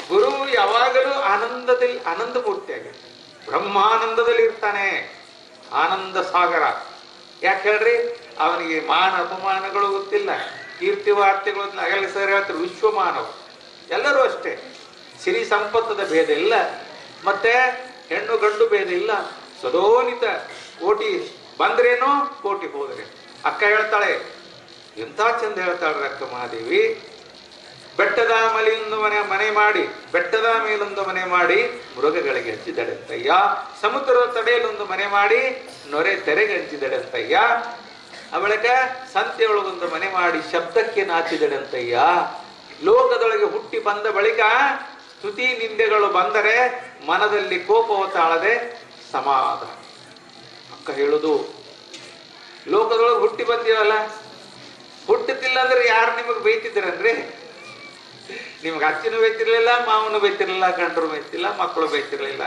ಗುರು ಯಾವಾಗಲೂ ಆನಂದದಲ್ಲಿ ಆನಂದ ಮೂರ್ತಿಯಾಗಿರ್ತಾನೆ. ಬ್ರಹ್ಮಾನಂದದಲ್ಲಿ ಇರ್ತಾನೆ. ಆನಂದ ಸಾಗರ. ಯಾಕೆ ಹೇಳ್ರಿ? ಅವನಿಗೆ ಮಾನ ಅಪಮಾನಗಳು ಗೊತ್ತಿಲ್ಲ. ಕೀರ್ತಿ ವಾರ್ತೆಗಳು ಗೊತ್ತಿಲ್ಲ ಆಗಲ್ಲ ಸರ್ ಹೇಳ್ತಾರೆ, ವಿಶ್ವಮಾನವ. ಎಲ್ಲರೂ ಅಷ್ಟೇ. ಸಿರಿ ಸಂಪತ್ತದ ಭೇದ ಇಲ್ಲ, ಮತ್ತೆ ಹೆಣ್ಣು ಗಂಡು ಭೇದ ಇಲ್ಲ. ಸದೋನಿತ ಕೋಟಿ ಬಂದ್ರೇನೋ ಕೋಟಿ ಹೋದ್ರೆ. ಅಕ್ಕ ಹೇಳ್ತಾಳೆ, ಎಂಥ ಚಂದ ಹೇಳ್ತಾಳ್ರಿ ಅಕ್ಕ ಮಹಾದೇವಿ. ಬೆಟ್ಟದ ಮಲೆಯೊಂದು ಮನೆ ಮನೆ ಮಾಡಿ, ಬೆಟ್ಟದ ಮೇಲೊಂದು ಮನೆ ಮಾಡಿ ಮೃಗಗಳಿಗೆ ಹಂಚಿದಡಂತಯ್ಯ ಸಮುದ್ರದ ತಡೆಯಲೊಂದು ಮನೆ ಮಾಡಿ ನೊರೆ ತೆರೆಗೆ ಹಂಚಿದಡಂತಯ್ಯ ಅವಳಿಗ ಸಂತೆಯೊಳಗೊಂದು ಮನೆ ಮಾಡಿ ಶಬ್ದಕ್ಕೆ ನಾಚಿದಡಂತಯ್ಯ ಲೋಕದೊಳಗೆ ಹುಟ್ಟಿ ಬಂದ ಬಳಿಕ ಸ್ತುತಿ ನಿಂದೆಗಳು ಬಂದರೆ ಮನದಲ್ಲಿ ಕೋಪವ ತಾಳದೆ ಸಮಾಧಾನ. ಅಕ್ಕ ಹೇಳುದು, ಲೋಕದೊಳಗೆ ಹುಟ್ಟಿ ಬಂದೀವಲ್ಲ ಹುಟ್ಟುತ್ತಿಲ್ಲ ಅಂದ್ರೆ ಯಾರು ನಿಮಗೆ ಬೈತಿದ್ರನ್ರಿ ನಿಮ್ಗೆ ಅಚ್ಚಿನೂ ಬೈತಿರ್ಲಿಲ್ಲ ಮಾವನು ಬೈತಿರ್ಲಿಲ್ಲ ಗಂಡರು ಬೈತಿಲ್ಲ ಮಕ್ಕಳು ಬೈತಿರ್ಲಿಲ್ಲ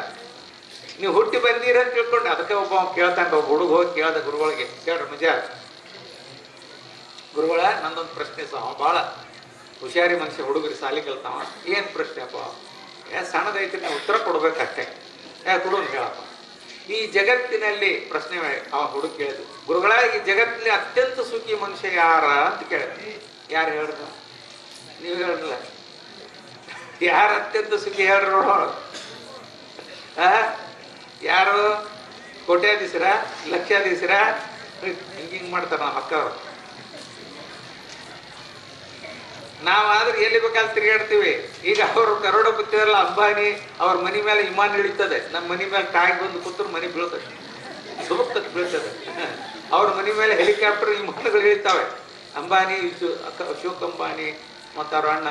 ನೀವು ಹುಟ್ಟಿ ಬಂದೀರ ಅಂತ ತಿಳ್ಕೊಂಡು ಅದಕ್ಕೆ ಒಬ್ಬ ಕೇಳ್ತಾನ, ಒಬ್ಬ ಹುಡುಗ ಹೋಗಿ ಕೇಳ್ದ ಗುರುಗಳಿಗೆ ಕೇಳ್ರಿ ನಿಜ ಗುರುಗಳ ನಂದೊಂದು ಪ್ರಶ್ನೆ ಸಹ, ಭಾಳ ಹುಷಾರಿ ಮನುಷ್ಯ ಹುಡುಗರು ಸಾಲಿ ಕಲ್ತಾವ ಏನು ಪ್ರಶ್ನೆ ಅಪ್ಪ? ಏ, ಸಣ್ಣದೈತಿ, ನೀವು ಉತ್ತರ ಕೊಡ್ಬೇಕಷ್ಟೇ. ಏ, ಕೊಡು ಅಂತ ಹೇಳಪ್ಪ. ಈ ಜಗತ್ತಿನಲ್ಲಿ, ಪ್ರಶ್ನೆ, ಅವ ಹುಡುಗ ಕೇಳಿದ್ರು ಗುರುಗಳ, ಈ ಜಗತ್ತಿನಲ್ಲಿ ಅತ್ಯಂತ ಸುಖಿ ಮನುಷ್ಯ ಯಾರ ಅಂತ ಕೇಳಿದ್ರು ಯಾರು ಹೇಳಿದ್ರು ನೀವು ಹೇಳಿರಲ್ಲ ಯಾರು ಅತ್ಯಂತ ಸುಖಿ ಹೇಳ್ರಿ ಆ? ಯಾರು? ಕೋಟ್ಯಾಧೀಶರ? ಲಕ್ಷಾಧೀಶರ? ಹಿಂಗ್ ಹಿಂಗ್ ಮಾಡ್ತಾರ ನಮ್ಮ ಅಕ್ಕವ್ರು. ನಾವಾದ್ರೆ ಎಲ್ಲಿ ಬೇಕಾದ್ರೆ ತಿರುಗಾಡ್ತೀವಿ. ಈಗ ಅವರು ಕರೋಡಪತಿಯಲ್ಲ ಅಂಬಾನಿ ಅವ್ರ ಮನಿ ಮೇಲೆ ವಿಮಾನ ಇಳಿತದೆ ನಮ್ಮ ಮನಿ ಮೇಲೆ ಟ್ಯಾಗ್ ಬಂದು ಕೂತ್ರು ಮನಿ ಬೀಳ್ತದೆ ಸುಮುಕ್ತಕ್ಕೆ ಬೀಳ್ತದೆ ಅವ್ರ ಮನಿ ಮೇಲೆ ಹೆಲಿಕಾಪ್ಟರ್ ವಿಮಾನಗಳು ಇಳಿತಾವೆ. ಅಂಬಾನಿ ಅಶೋಕ್ ಅಂಬಾನಿ ಮತ್ತು ಅವ್ರ ಅಣ್ಣ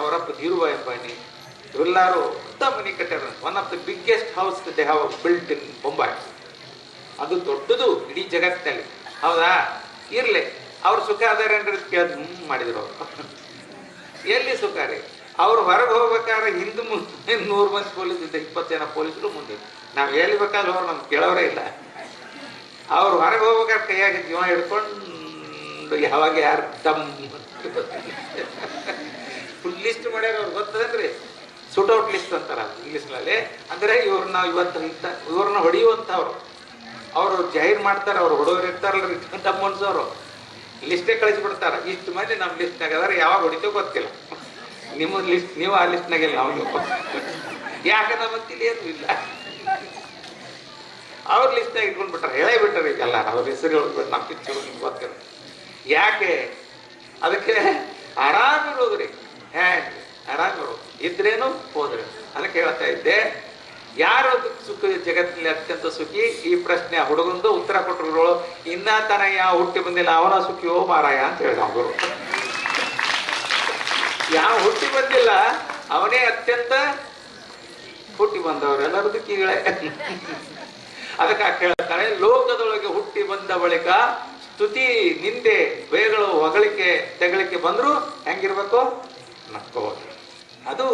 ಅವರಪ್ಪ ಧೀರುಭಾಯ್ ಅಂಬಾನಿ, ಇವರೆಲ್ಲರೂ ತಮ್ಮ ಮನಿ ಕಟ್ಟಾರ one of the biggest house they have built in Bombay ಅದು ದೊಡ್ಡದು ಇಡೀ ಜಗತ್ತಿನಲ್ಲಿ. ಹೌದಾ? ಇರ್ಲಿ. ಅವ್ರ ಸುಖ ಅದಾರೇನ್ರಿ ಕೇಳಿದ್ ಕೇಳ್ ಮಾಡಿದ್ರು ಅವರು. ಎಲ್ಲಿ ಸುಖ ರೀ? ಅವ್ರು ಹೊರಗೆ ಹೋಗ್ಬೇಕಾದ್ರೆ ಹಿಂದೆ ಮುಂದೆ ನೂರು ಮಂದಿ ಪೊಲೀಸ್ ಇದ್ದ ಇಪ್ಪತ್ತು ಜನ ಪೊಲೀಸರು ಮುಂದೆ. ನಾವು ಬೇಕಾದ್ರೆ ಅವ್ರು ನಮ್ಗೆ ಕೇಳೋರೇ ಇಲ್ಲ. ಅವ್ರು ಹೊರಗೆ ಹೋಗ್ಬೇಕಾದ್ರೆ ಕೈಯಾಗಿ ಜೀವ ಹಿಡ್ಕೊಂಡು ಯಾವಾಗ ಯಾರು ತಮ್ಮ ಫುಲ್ ಲಿಸ್ಟ್ ಮಾಡ್ಯಾರ ಅವ್ರು ಗೊತ್ತದ್ರಿ ಔಟ್ ಲಿಸ್ಟ್ ಅಂತಾರ ಇಂಗ್ಲೀಷ್ನಲ್ಲಿ ಅಂದ್ರೆ ಇವ್ರನ್ನ ಇವತ್ತು ಇಂಥ ಇವ್ರನ್ನ ಹೊಡೆಯುವಂಥವ್ರು. ಅವರು ಜಾಹೀರ್ ಮಾಡ್ತಾರೆ, ಅವ್ರು ಹೊಡೋರು ಇರ್ತಾರಲ್ಲ ತಮ್ಮ ಮನ್ಸವ್ರು ಲಿಸ್ಟೇ ಕಳಿಸ್ಬಿಡ್ತಾರ. ಇಷ್ಟು ಮಂದಿ ನಮ್ಮ ಲಿಸ್ಟ್ನಾಗ ಅದಾರ ಯಾವಾಗ ಹೊಡಿತೋ ಗೊತ್ತಿಲ್ಲ. ನಿಮ್ಮ ಲಿಸ್ಟ್, ನೀವು ಆ ಲಿಸ್ಟ್ನಾಗಿಲ್ಲ ಅವ್ರು ಯಾಕೆ ನಮ್ಮಂತಿಲಿ ಏನೂ ಇಲ್ಲ. ಅವ್ರ ಲಿಸ್ಟ್ನಾಗ ಇಟ್ಕೊಂಡ್ಬಿಟ್ರೆ ಹೇಳೇ ಬಿಟ್ಟರೆ ಈಗ ಎಲ್ಲ ಅವ್ರ ಹೆಸರು ಹೇಳ್ಬಿಟ್ಟು ನಮ್ಮ ಪಿಚ್ಚು ನಿಮ್ಗೆ ಗೊತ್ತಿಲ್ಲ. ಯಾಕೆ? ಅದಕ್ಕೆ ಆರಾಮಿರೋದ್ರಿ ಹ್ಯಾಂಗ್ ಆರಾಮಿರೋದು ಇದ್ರೇನು ಹೋದ್ರೆ. ಅದಕ್ಕೆ ಹೇಳ್ತಾ ಇದ್ದೆ ಯಾರು ಸುಖ ಜಗತ್ತಿನಲ್ಲಿ ಅತ್ಯಂತ ಸುಖಿ? ಈ ಪ್ರಶ್ನೆ ಹುಡುಗಂದು ಉತ್ತರ ಕೊಟ್ಟರು ಇನ್ನ ತನ ಯಾವ ಹುಟ್ಟಿ ಬಂದಿಲ್ಲ, ಅವನ ಸುಖಿಯೋ ಮಾರಾಯ ಅಂತ ಹೇಳಿದ ಅವರು ಯಾವ ಹುಟ್ಟಿ ಬಂದಿಲ್ಲ, ಅವನೇ ಅತ್ಯಂತ ಹುಟ್ಟಿ ಬಂದವರೆಲ್ಲರೂ ದುಃಖಿಗಳೇ ಅದಕ್ಕೆ ಹೇಳ್ತಾರೆ ಲೋಕದೊಳಗೆ ಹುಟ್ಟಿ ಬಂದ ಬಳಿಕ ಸ್ತುತಿ, ನಿಂದೆ, ಬೇಗಳು, ಹೊಗಳಿಕೆ, ತೆಗಳಿಕೆ ಬಂದ್ರು ಹೆಂಗಿರ್ಬೇಕು? ನಕ್ಕೋ ಅದು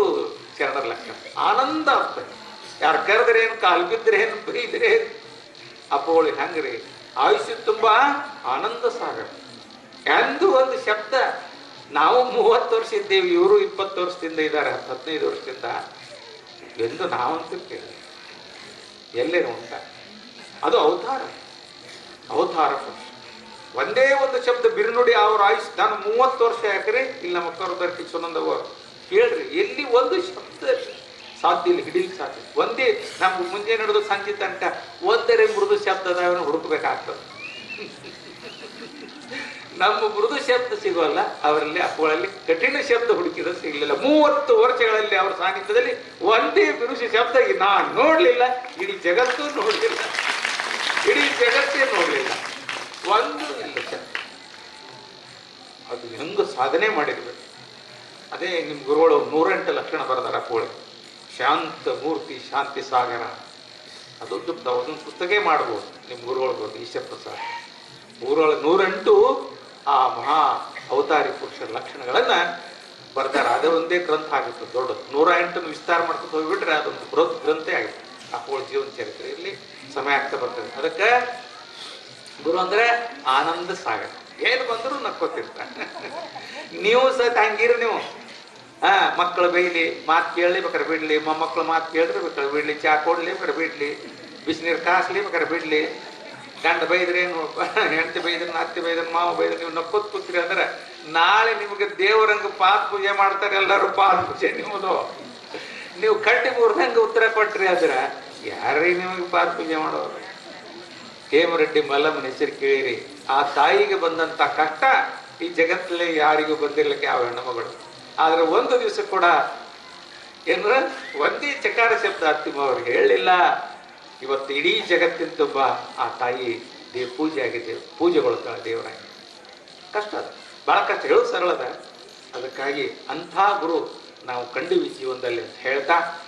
ಶರಣರ ಲಕ್ಷಣ. ಆನಂದ ಆಗ್ತದೆ ಯಾರು ಕರೆದ್ರೆ ಏನು, ಕಾಲು ಬಿದ್ದರೆ ಏನು, ಬೈದ್ರೆ ಏನು? ಅಪ್ಪೋಳಿ ಹೆಂಗ್ರಿ. ಆಯುಷ್ಯ ತುಂಬ ಆನಂದ ಸಾಗರ. ಎಂದು ಒಂದು ಶಬ್ದ. ನಾವು ಮೂವತ್ತು ವರ್ಷ ಇದ್ದೇವೆ, ಇವರು ಇಪ್ಪತ್ತು ವರ್ಷದಿಂದ ಇದ್ದಾರೆ ಹತ್ತು ಹದಿನೈದು ವರ್ಷದಿಂದ. ಎಂದು ನಾವಂತೂ ಕೇಳಿ ಎಲ್ಲೇ ಉಂಟ. ಅದು ಅವತಾರ. ಅವತಾರ. ಒಂದೇ ಒಂದು ಶಬ್ದ, ಬಿರುನುಡಿ, ಅವ್ರ ಆಯುಷ್. ನಾನು ಮೂವತ್ತು ವರ್ಷ ಯಾಕ್ರಿ? ಇಲ್ಲಿ ನಮ್ಮ ಅಕ್ಕವ್ರ ದರ್ಕಿ ಸುನಂದವರು. ಕೇಳ್ರಿ, ಎಲ್ಲಿ ಒಂದು ಶಬ್ದ. ಸಾಧ್ಯ ಇಲ್ಲಿ, ಹಿಡಿಲಿಕ್ಕೆ ಸಾಧ್ಯ ಒಂದೇ ನಮ್ಗೆ ಮುಂಜೆ ನಡೆದು ಸಂಜೆ ತನಕ ಒಂದರೆ ಮೃದು ಶಬ್ದದ ಅವನು ಹುಡುಕಬೇಕಾಗ್ತದೆ. ನಮ್ಮ ಮೃದು ಶಬ್ದ ಸಿಗೋಲ್ಲ, ಅವರಲ್ಲಿ ಅಪ್ಪಗಳಲ್ಲಿ ಕಠಿಣ ಶಬ್ದ ಹುಡುಕಿದ ಸಿಗಲಿಲ್ಲ. ಮೂವತ್ತು ವರ್ಷಗಳಲ್ಲಿ ಅವರ ಸಾನ್ನಿಧ್ಯದಲ್ಲಿ ಒಂದೇ ಬಿರುಸಿ ಶಬ್ದ ನಾನು ನೋಡಲಿಲ್ಲ, ಇಡೀ ಜಗತ್ತು ನೋಡಲಿಲ್ಲ. ಇಡೀ ಜಗತ್ತೇ ನೋಡಲಿಲ್ಲ. ಒಂದು ಇಲ್ಲ ಅದು ಹೆಂಗ ಸಾಧನೆ ಮಾಡಿರ್ಬೇಕು. ಅದೇ ನಿಮ್ಮ ಗುರುಗಳು ನೂರೆಂಟು ಲಕ್ಷಣ ಬರೆದಾರ ಕೋಳಿ. ಶಾಂತ ಮೂರ್ತಿ ಶಾಂತಿ ಸಾಗರ. ಅದೊಂದು ದೊಡ್ಡ ಅದೊಂದು ಪುಸ್ತಕ ಮಾಡ್ಬೋದು, ನಿಮ್ಮ ಊರೊಳಗೆ ಬಂದು ಈಶ್ವರ ಪ್ರಸಾದ್. ಊರೊಳಗೆ ನೂರೆಂಟು ಆ ಮಹಾ ಅವತಾರಿ ಪುರುಷರ ಲಕ್ಷಣಗಳನ್ನು ಬರ್ತಾರೆ ಅದೇ ಒಂದೇ ಗ್ರಂಥ ಆಗುತ್ತೆ ದೊಡ್ಡದು. ನೂರ ಎಂಟನ್ನು ವಿಸ್ತಾರ ಮಾಡ್ಕೊಂಡು ಹೋಗಿಬಿಟ್ರೆ ಅದೊಂದು ಬೃಹತ್ ಗ್ರಂಥೇ ಆಗುತ್ತೆ ಕೋಳಿ ಜೀವನ ಚರಿತ್ರೆ ಇಲ್ಲಿ ಸಮಯ ಆಗ್ತಾ ಬರ್ತದೆ. ಅದಕ್ಕೆ ಗುರು ಅಂದ್ರೆ ಆನಂದ ಸಾಗರ. ಏನು ಬಂದರೂ ನಕ್ಕೋತಿರ್ತಾರೆ. ನೀವು ಸಹ ಹಂಗಿರಿ ನೀವು. ಹಾ ಮಕ್ಕಳು ಬೈಲಿ ಮಾತು ಕೇಳಲಿ ಬೇಕಾದ್ರೆ ಬಿಡ್ಲಿ ಮೊಮ್ಮಕ್ಕಳು ಮಾತು ಕೇಳಿದ್ರೆ ಬೇಕಾದ್ರೆ ಬಿಡ್ಲಿ ಚಾ ಕೊಡ್ಲಿ ಬೇಕಾದ್ರೆ ಬಿಡ್ಲಿ. ಬಿಸಿನೀರು ಕಾಸ್ಲಿ ಬೇಕಾದ್ರೆ ಬಿಡ್ಲಿ. ಗಂಡ ಬೈದ್ರೇನು ಹೆಂಡತಿ ಬೈದ್ರೆ ಅತ್ತೆ ಬೈದ್ರೆ ಮಾವ ಬೈದ್ರೆ ನೀವು ನಕ್ಕೋತ್ ಕೂತ್ರಿ ಅಂದ್ರೆ ನಾಳೆ ನಿಮಗೆ ದೇವರಂಗ ಪಾದ ಪೂಜೆ ಮಾಡ್ತಾರೆ ಎಲ್ಲರೂ ಪಾದ ಪೂಜೆ ನಿಮ್ಮದು. ನೀವು ಕಟ್ಟಿ ಮೂರ್ದಂಗೆ ಉತ್ತರ ಕೊಟ್ರಿ ಆದ್ರೆ ಯಾರೇ ನಿಮಗೆ ಪಾದ ಪೂಜೆ ಮಾಡೋರು ಹೇಮರೆಡ್ಡಿ ಮಲ್ಲಮ್ಮನ ಹೆಸರು ಕೇಳಿರಿ. ಆ ತಾಯಿಗೆ ಬಂದಂತ ಕಷ್ಟ ಈ ಜಗತ್ತಲ್ಲಿ ಯಾರಿಗೂ ಬಂದಿರ್ಲಿಕ್ಕೆ ಯಾವ ಹೆಣ್ಣುಮಗಳು ಆದ್ರೆ ಒಂದು ದಿವಸ ಕೂಡ ಏನ್ರ ಒಂದೇ ಚಕಾರ ಶಬ್ದ ಅತ್ತಿಮ ಅವ್ರಿಗೆ ಹೇಳಲಿಲ್ಲ ಇವತ್ತು ಇಡೀ ಜಗತ್ತಿನ ತುಂಬ ಆ ತಾಯಿ ದೇವ್ ಪೂಜೆ ಆಗಿದೆ, ಪೂಜೆಗೊಳ್ತಾಳೆ ದೇವರಾಗಿ. ಕಷ್ಟ ಅದು. ಭಾಳ ಕಷ್ಟ. ಹೇಳೋದು ಸರಳದ ಅದಕ್ಕಾಗಿ ಅಂಥ ಗುರು ನಾವು ಕಂಡಿವಿ ಜೀವನದಲ್ಲಿ ಅಂತ ಹೇಳ್ತಾ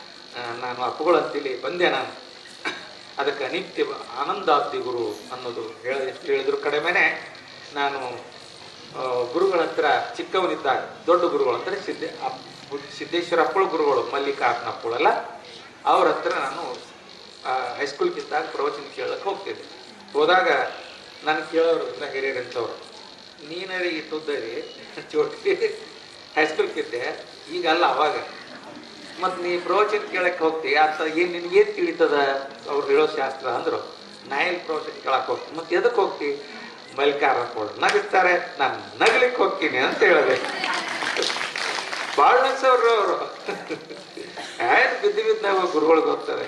ನಾನು ಅಪ್ಪುಗಳಂತೇಳಿ ಬಂದೆ ನಾನು. ಅದಕ್ಕೆ ಅನಿತ್ಯ ಆನಂದಾಬ್ದಿ ಗುರು ಅನ್ನೋದು ಹೇಳ ಹೇಳಿದ್ರು ಕಡಿಮೆನೆ. ನಾನು ಗುರುಗಳ ಹತ್ರ ಚಿಕ್ಕವನಿದ್ದಾಗ, ದೊಡ್ಡ ಗುರುಗಳು ಅಂದರೆ ಅಪ್- ಸಿದ್ದೇಶ್ವರ ಅಪ್ಪಳು ಗುರುಗಳು ಮಲ್ಲಿಕಾರ್ಜುನ ಅಪ್ಪಳಲ್ಲ ಅವ್ರ ಹತ್ರ ನಾನು ಹೈಸ್ಕೂಲ್ಗಿದ್ದಾಗ ಪ್ರವಚನ ಕೇಳಕ್ಕೆ ಹೋಗ್ತಿದ್ದೆ. ಹೋದಾಗ ನಾನು ಕೇಳೋರು ಇಲ್ಲ ಹಿರಿಯರಂಥವ್ರು ನೀನರಿ ಇಟ್ಟುದ್ದರಿ ಚೋಟಿ ಹೈಸ್ಕೂಲ್ಗಿದ್ದೆ ಈಗ ಅಲ್ಲ ಅವಾಗ. ಮತ್ತು ನೀ ಪ್ರವಚನ ಕೇಳಕ್ಕೆ ಹೋಗ್ತಿ ಅಂತ ಏನು ನಿನಗೇನು ತಿಳಿತದ? ಅವ್ರು ಹೇಳೋ ಶಾಸ್ತ್ರ ಅಂದರು. ನಾ ಎಲ್ಲಿ ಪ್ರವಚನ ಕೇಳಕ್ಕೆ ಹೋಗ್ತೀವಿ ಮತ್ತು ಎದಕ್ಕೆ ಹೋಗ್ತಿ? ಮಲ್ಕಾರ ಹಾಕೊಂಡು ನಗಿಸ್ತಾರೆ, ನಾನು ನಗಲಿಕ್ಕೆ ಹೋಗ್ತೀನಿ ಅಂತ ಹೇಳಿದೆ. ಭಾಳ ನಗ್ಸವ್ರು ಅವರು. ಆಯ್ತು ಬಿದ್ದು ಬಿದ್ದಾಗ ಗುರುಗಳಿಗೆ ಹೋಗ್ತಾರೆ.